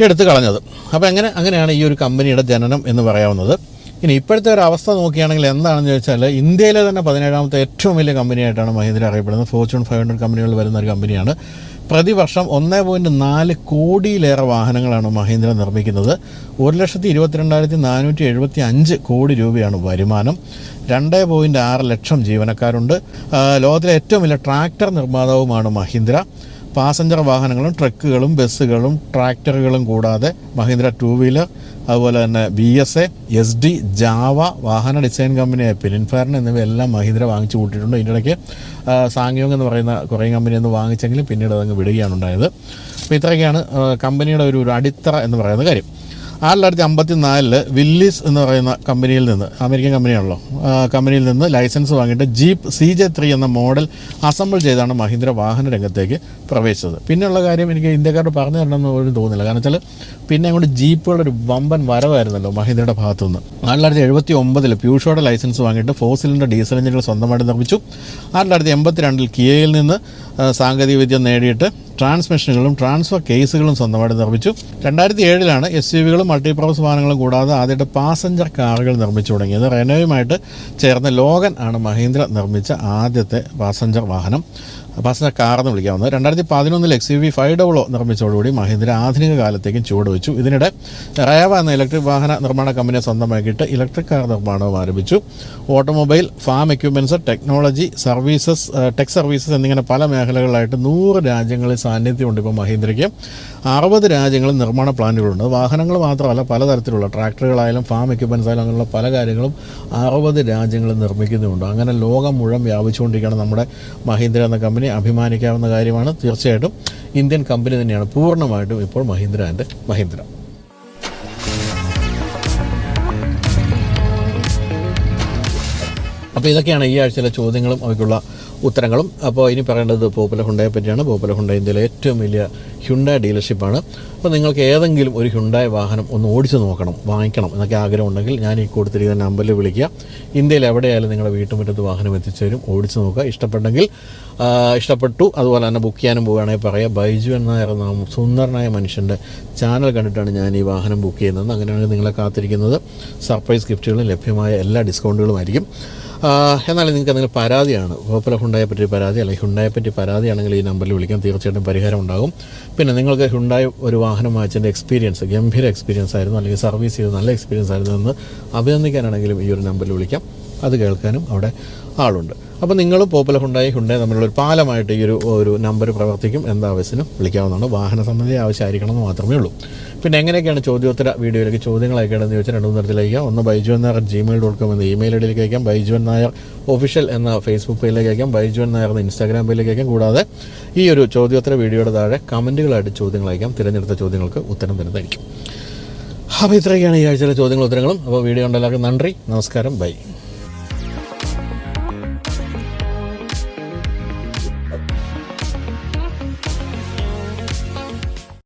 എടുത്തു കളഞ്ഞത്. അപ്പോൾ എങ്ങനെ അങ്ങനെയാണ് ഈ ഒരു കമ്പനിയുടെ ജനനം എന്ന് പറയാവുന്നത്? ഇനി ഇപ്പോഴത്തെ ഒരു അവസ്ഥ നോക്കുകയാണെങ്കിൽ എന്താണെന്ന് ചോദിച്ചാൽ ഇന്ത്യയിലെ തന്നെ പതിനേഴാമത്തെ ഏറ്റവും വലിയ കമ്പനിയായിട്ടാണ് മഹീന്ദ്ര അറിയപ്പെടുന്നത്. ഫോർച്യൂൺ ഫൈവ് ഹൺഡ്രഡ് കമ്പനികൾ വരുന്ന ഒരു കമ്പനിയാണ്. പ്രതിവർഷം ഒന്നേ പോയിന്റ് നാല് കോടിയിലേറെ വാഹനങ്ങളാണ് മഹീന്ദ്ര നിർമ്മിക്കുന്നത്. ഒരു ലക്ഷത്തി ഇരുപത്തിരണ്ടായിരത്തി നാനൂറ്റി എഴുപത്തി അഞ്ച് കോടി രൂപയാണ് വരുമാനം. രണ്ട് പോയിന്റ് ആറ് ലക്ഷം ജീവനക്കാരുണ്ട്. ലോകത്തിലെ ഏറ്റവും വലിയ ട്രാക്ടർ നിർമ്മാതാവുമാണ് മഹീന്ദ്ര. പാസഞ്ചർ വാഹനങ്ങളും ട്രക്കുകളും ബസ്സുകളും ട്രാക്ടറുകളും കൂടാതെ മഹീന്ദ്ര ടൂ വീലർ അതുപോലെ തന്നെ B S A S D Jawa വാഹന ഡിസൈൻ കമ്പനിയായ പിനിൻഫയറിന് എന്നിവയെല്ലാം മഹീന്ദ്ര വാങ്ങിച്ചു കൂട്ടിയിട്ടുണ്ട്. ഇതിന്റെ ഇടയ്ക്ക് സാങ്യോങ് എന്ന് പറയുന്ന കുറേ കമ്പനി ഒന്ന് വാങ്ങിച്ചെങ്കിലും പിന്നീട് അതങ്ങ് വിടുകയാണ് ഉണ്ടായത്. അപ്പോൾ ഇത്രയൊക്കെയാണ് കമ്പനിയുടെ ഒരു അടിത്തറ എന്ന് പറയുന്ന കാര്യം. ആയിരത്തി തൊള്ളായിരത്തി അമ്പത്തി നാലിൽ വില്ലീസ് എന്ന് പറയുന്ന കമ്പനിയിൽ നിന്ന് അമേരിക്കൻ കമ്പനിയാണല്ലോ കമ്പനിയിൽ നിന്ന് ലൈസൻസ് വാങ്ങിയിട്ട് ജീപ്പ് സി ജെ ത്രീ എന്ന മോഡൽ അസംബിൾ ചെയ്താണ് മഹീന്ദ്ര വാഹന രംഗത്തേക്ക് പ്രവേശിച്ചത്. പിന്നെയുള്ള കാര്യം എനിക്ക് ഇന്ത്യക്കാരോട് പറഞ്ഞു തരണമെന്ന് പോലും തോന്നുന്നില്ല. കാരണം വെച്ചാൽ പിന്നെ അങ്ങോട്ട് ജീപ്പുകളുടെ ഒരു വമ്പൻ വരവായിരുന്നല്ലോ മഹീന്ദ്രയുടെ ഭാഗത്തുനിന്ന്. ആയിരത്തി തൊള്ളായിരത്തി എഴുപത്തി ഒമ്പതിൽ പ്യൂഷോയുടെ ലൈസൻസ് വാങ്ങിയിട്ട് ഫോർ സിലിണ്ടർ ഡീസൽ എഞ്ചിനുകൾ സ്വന്തമായിട്ട് നിർമ്മിച്ചു. ആയിരത്തി തൊള്ളായിരത്തി എൺപത്തി രണ്ടിൽ കിയയിൽ നിന്ന് സാങ്കേതിക സാങ്കേതികവിദ്യ നേടിയിട്ട് ട്രാൻസ്മിഷനുകളും ട്രാൻസ്ഫർ കേസുകളും സ്വന്തമായിട്ട് നിർമ്മിച്ചു. രണ്ടായിരത്തി ഏഴിലാണ് എസ് യു വികളും മൾട്ടിപ്രപ്പസ് വാഹനങ്ങളും കൂടാതെ ആദ്യമായിട്ട് പാസഞ്ചർ കാറുകൾ നിർമ്മിച്ചു തുടങ്ങിയത് റെനോയുമായിട്ട് ചേർന്ന ലോഗൻ ആണ് മഹീന്ദ്ര നിർമ്മിച്ച ആദ്യത്തെ പാസഞ്ചർ വാഹനം. പാസഞ്ചർ കാർ എന്ന് വിളിക്കാവുന്നത്. രണ്ടായിരത്തി പതിനൊന്നിൽ X U V five double o നിർമ്മിച്ചതോടുകൂടി Mahindra ആധുനിക കാലത്തേക്കും ചുവട് വെച്ചു. ഇതിനിടെ റേവ എന്ന ഇലക്ട്രിക് വാഹന നിർമ്മാണ കമ്പനിയെ സ്വന്തമാക്കിയിട്ട് ഇലക്ട്രിക് കാർ നിർമ്മാണവും ആരംഭിച്ചു. Automobile farm equipments technology services tech services എന്നിങ്ങനെ പല മേഖലകളിലായിട്ട് നൂറ് രാജ്യങ്ങളിൽ സാന്നിധ്യമുണ്ട് ഇപ്പോൾ മഹീന്ദ്രയ്ക്ക്. അറുപത് രാജ്യങ്ങളിൽ നിർമ്മാണ പ്ലാന്റുകളുണ്ട്. വാഹനങ്ങൾ മാത്രമല്ല പലതരത്തിലുള്ള ട്രാക്ടറുകളായാലും ഫാം എക്യുപ്മെൻസ് ആയാലും അങ്ങനെയുള്ള പല കാര്യങ്ങളും അറുപത് രാജ്യങ്ങളിൽ നിർമ്മിക്കുന്നുമുണ്ട് അങ്ങനെ ലോകം മുഴുവൻ വ്യാപിച്ചുകൊണ്ടിരിക്കുകയാണ് നമ്മുടെ മഹീന്ദ്ര എന്ന കമ്പനി അഭിമാനിക്കാവുന്ന കാര്യമാണ് തീർച്ചയായിട്ടും ഇന്ത്യൻ കമ്പനി തന്നെയാണ്. പൂർണമായിട്ടും ഇപ്പോൾ മഹീന്ദ്ര ആൻഡ് മഹീന്ദ്ര. അപ്പോൾ ഇതൊക്കെയാണ് ഈ ആഴ്ചയിലെ ചോദ്യങ്ങളും അവയ്ക്കുള്ള ഉത്തരങ്ങളും. അപ്പോൾ ഇനി പറയേണ്ടത് പോപ്പുലർ ഹുണ്ടായെ പറ്റിയാണ്. പോപ്പുലർ ഹുണ്ട ഇന്ത്യയിലെ ഏറ്റവും വലിയ ഹ്യുണ്ടായ ഡീലർഷിപ്പാണ്. അപ്പോൾ നിങ്ങൾക്ക് ഏതെങ്കിലും ഒരു ഹ്യുണ്ടായ വാഹനം ഒന്ന് ഓടിച്ചു നോക്കണം വാങ്ങിക്കണം എന്നൊക്കെ ആഗ്രഹം ഉണ്ടെങ്കിൽ ഞാൻ ഈ കൊടുത്തിരിക്കുന്ന നമ്പറിൽ വിളിക്കുക. ഇന്ത്യയിൽ എവിടെയായാലും നിങ്ങളുടെ വീട്ടുമുറ്റത്ത് വാഹനം എത്തിച്ചേരും ഓടിച്ചു നോക്കുക. ഇഷ്ടപ്പെട്ടെങ്കിൽ ഇഷ്ടപ്പെട്ടു. അതുപോലെ തന്നെ ബുക്ക് ചെയ്യാനും പോവുകയാണെങ്കിൽ പറയാം. ബൈജു എന്ന സുന്ദരനായ മനുഷ്യന്റെ ചാനൽ കണ്ടിട്ടാണ് ഞാൻ ഈ വാഹനം ബുക്ക് ചെയ്യുന്നത്. അങ്ങനെയാണെങ്കിൽ നിങ്ങളെ കാത്തിരിക്കുന്നത് സർപ്രൈസ് ഗിഫ്റ്റുകളും ലഭ്യമായ എല്ലാ ഡിസ്കൗണ്ടുകളുമായിരിക്കും. ആ, എന്നാൽ നിങ്ങൾക്ക് എന്തെങ്കിലും പരാതിയാണ്? പോപ്പുലർ ഹുണ്ടായെ പറ്റി പരാതി അല്ലെങ്കിൽ ഹുണ്ടായെ പറ്റി പരാതിയാണെങ്കിൽ ഈ നമ്പറിൽ വിളിക്കാൻ തീർച്ചയായിട്ടും പരിഹാരം ഉണ്ടാകും. പിന്നെ നിങ്ങൾക്ക് ഹുണ്ടായി ഒരു വാഹനം വാങ്ങിച്ചതിന്റെ എക്സ്പീരിയൻസ് ഗംഭീര എക്സ്പീരിയൻസ് ആയിരുന്നു അല്ലെങ്കിൽ സർവീസ് ചെയ്ത് നല്ല എക്സ്പീരിയൻസ് ആയിരുന്നു എന്ന് അഭിനന്ദിക്കാനാണെങ്കിലും ഈ ഒരു നമ്പറിൽ വിളിക്കാം. അത് കേൾക്കാനും അവിടെ ആളുണ്ട്. അപ്പോൾ നിങ്ങളും പോപ്പുലർ ഹുണ്ടായി ഹുണ്ടായി തമ്മിലുള്ള ഒരു പാലമായിട്ട് ഈ ഒരു ഒരു നമ്പർ പ്രവർത്തിക്കും എന്താ ആവശ്യത്തിനും വിളിക്കാവുന്നതാണ്. വാഹന സംബന്ധി ആവശ്യമായിരിക്കണം എന്ന് മാത്രമേ ഉള്ളൂ. പിന്നെ എങ്ങനെയൊക്കെയാണ് ചോദ്യോത്തര വീഡിയോയിലേക്ക് ചോദ്യങ്ങൾ അയക്കേണ്ടതെന്ന് ചോദിച്ചാൽ രണ്ടു മൂന്ന് തരത്തിലേക്കാം ഒന്ന് Baiju Nair gmail dot com എന്ന ഇമെയിൽ ഐഡിയിലേക്ക് അയക്കാം. ബൈജു എൻ നായർ ഒഫീഷ്യൽ എന്ന ഫേസ്ബുക്ക് പേജിലേക്ക് അയക്കാം. ബൈജു എൻ നായർ എന്ന ഇൻസ്റ്റാഗ്രാം പേജിലേക്ക് അയക്കാം. കൂടാതെ ഈ ഒരു ചോദ്യോത്തര വീഡിയോയുടെ താഴെ കമന്റുകളായിട്ട് ചോദ്യങ്ങൾ അയക്കാം. തിരഞ്ഞെടുത്ത ചോദ്യങ്ങൾക്ക് ഉത്തരം തരുന്നതായിരിക്കും. അപ്പോൾ ഇത്രയൊക്കെയാണ് ഈ ആഴ്ചയിലെ ചോദ്യങ്ങളും ഉത്തരങ്ങളും. അപ്പോൾ വീഡിയോ കണ്ട എല്ലാവർക്കും നന്ദി. നമസ്കാരം. ബൈ.